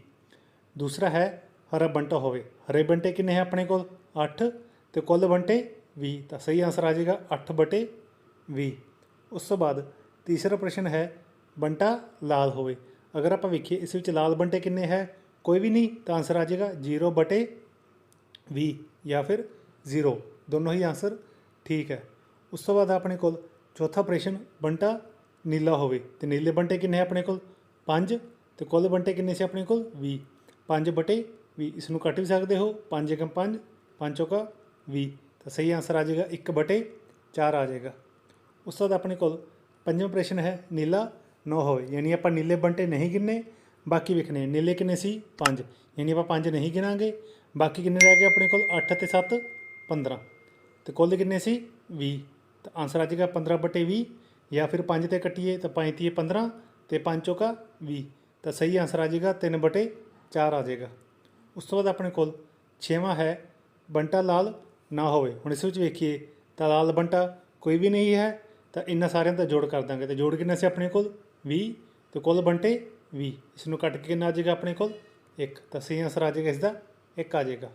S1: ਦੂਸਰਾ ਹੈ ਹਰਾ ਬੰਟਾ ਹੋਵੇ। ਹਰੇ ਬੰਟੇ ਕਿੰਨੇ ਹੈ ਆਪਣੇ ਕੋਲ? 8 ਤੇ ਕੁੱਲ ਬੰਟੇ 20 ਤਾਂ ਸਹੀ ਆਨਸਰ ਆ ਜਾਏਗਾ 8 ਬਟੇ 20 ਉਸ ਤੋਂ ਬਾਅਦ ਤੀਸਰਾ ਪ੍ਰਸ਼ਨ ਹੈ, ਬੰਟਾ ਲਾਲ ਹੋਵੇ। ਅਗਰ ਆਪਾਂ ਵੇਖੀਏ, ਇਸ ਵਿੱਚ ਲਾਲ ਬੰਟੇ ਕਿੰਨੇ ਹੈ? ਕੋਈ ਵੀ ਨਹੀਂ, ਤਾਂ ਆਨਸਰ ਆ ਜਾਏਗਾ 0 ਬਟੇ 20 ਜਾਂ ਫਿਰ 0 ਦੋਨੋਂ ਹੀ ਆਨਸਰ ਠੀਕ ਹੈ। ਉਸ ਤੋਂ ਬਾਅਦ ਆਪਣੇ ਕੋਲ ਚੌਥਾ ਪ੍ਰਸ਼ਨ, ਬੰਟਾ ਨੀਲਾ ਹੋਵੇ। ਤੇ ਨੀਲੇ ਬੰਟੇ ਕਿੰਨੇ ਹੈ ਆਪਣੇ ਕੋਲ? 5 ਤੇ ਕੁੱਲ ਬੰਟੇ ਕਿੰਨੇ ਸੀ ਆਪਣੇ ਕੋਲ? 20 5 ਬਟੇ 20 ਇਸ ਨੂੰ ਕੱਟ ਵੀ ਸਕਦੇ ਹੋ। 5 ਏਕਮ 5 5 ਚੌਕਾ 20 ਤਾਂ ਸਹੀ ਆਨਸਰ ਆ ਜਾਏਗਾ 1 ਬਟੇ 4 ਆ ਜਾਏਗਾ। ਉਸ ਤੋਂ ਬਾਅਦ ਆਪਣੇ ਕੋਲ ਪੰਜਵਾਂ ਪ੍ਰਸ਼ਨ ਹੈ, ਨੀਲਾ ਨਾ ਹੋਵੇ। ਯਾਨੀ ਆਪਾਂ ਨੀਲੇ ਬੰਟੇ ਨਹੀਂ ਗਿਣਨੇ, ਬਾਕੀ ਵੇਖਣੇ। ਨੀਲੇ ਕਿੰਨੇ ਸੀ? 5 ਯਾਨੀ ਆਪਾਂ 5 ਨਹੀਂ ਗਿਣਾਂਗੇ, ਬਾਕੀ ਕਿੰਨੇ ਰਹਿ ਗਏ ਆਪਣੇ ਕੋਲ? 8 ਤੇ 7 15 ਤੇ ਕੁੱਲ ਕਿੰਨੇ ਸੀ? 20 ਤਾਂ ਆਨਸਰ ਆ ਜਾਏਗਾ 15 ਬਟੇ 20 ਜਾਂ ਫਿਰ 5 ਤੇ ਕੱਟੀਏ ਤਾਂ 5 ਤੀਏ 15 ਤੇ 5 ਚੌਕਾ 20 ਤਾਂ ਸਹੀ ਆਨਸਰ ਆ ਜਾਏਗਾ 3 ਬਟੇ 4 ਆ ਜਾਏਗਾ। ਉਸ ਤੋਂ ਬਾਅਦ ਆਪਣੇ ਕੋਲ ਛੇਵਾਂ ਹੈ, ਬੰਟਾ ਲਾਲ ਨਾ ਹੋਵੇ। ਹੁਣ ਇਸ ਵਿੱਚ ਵੇਖੀਏ ਤਾਂ ਲਾਲ ਬੰਟਾ ਕੋਈ ਵੀ ਨਹੀਂ ਹੈ ਤਾਂ ਇਹਨਾਂ ਸਾਰਿਆਂ ਦਾ ਜੋੜ ਕਰ ਦਾਂਗੇ। ਤੇ ਜੋੜ ਕਿੰਨਾ ਸੀ ਆਪਣੇ ਕੋਲ? 20 ਤੇ ਕੁੱਲ ਬੰਟੇ? 20 ਇਸ ਨੂੰ ਕੱਟ ਕੇ ਕਿੰਨਾ ਆ ਜਾਏਗਾ ਆਪਣੇ ਕੋਲ? 1 ਤਾਂ ਸਹੀ ਆਨਸਰ ਆ ਜਾਏਗਾ ਇਸ ਦਾ 1 ਆ ਜਾਏਗਾ।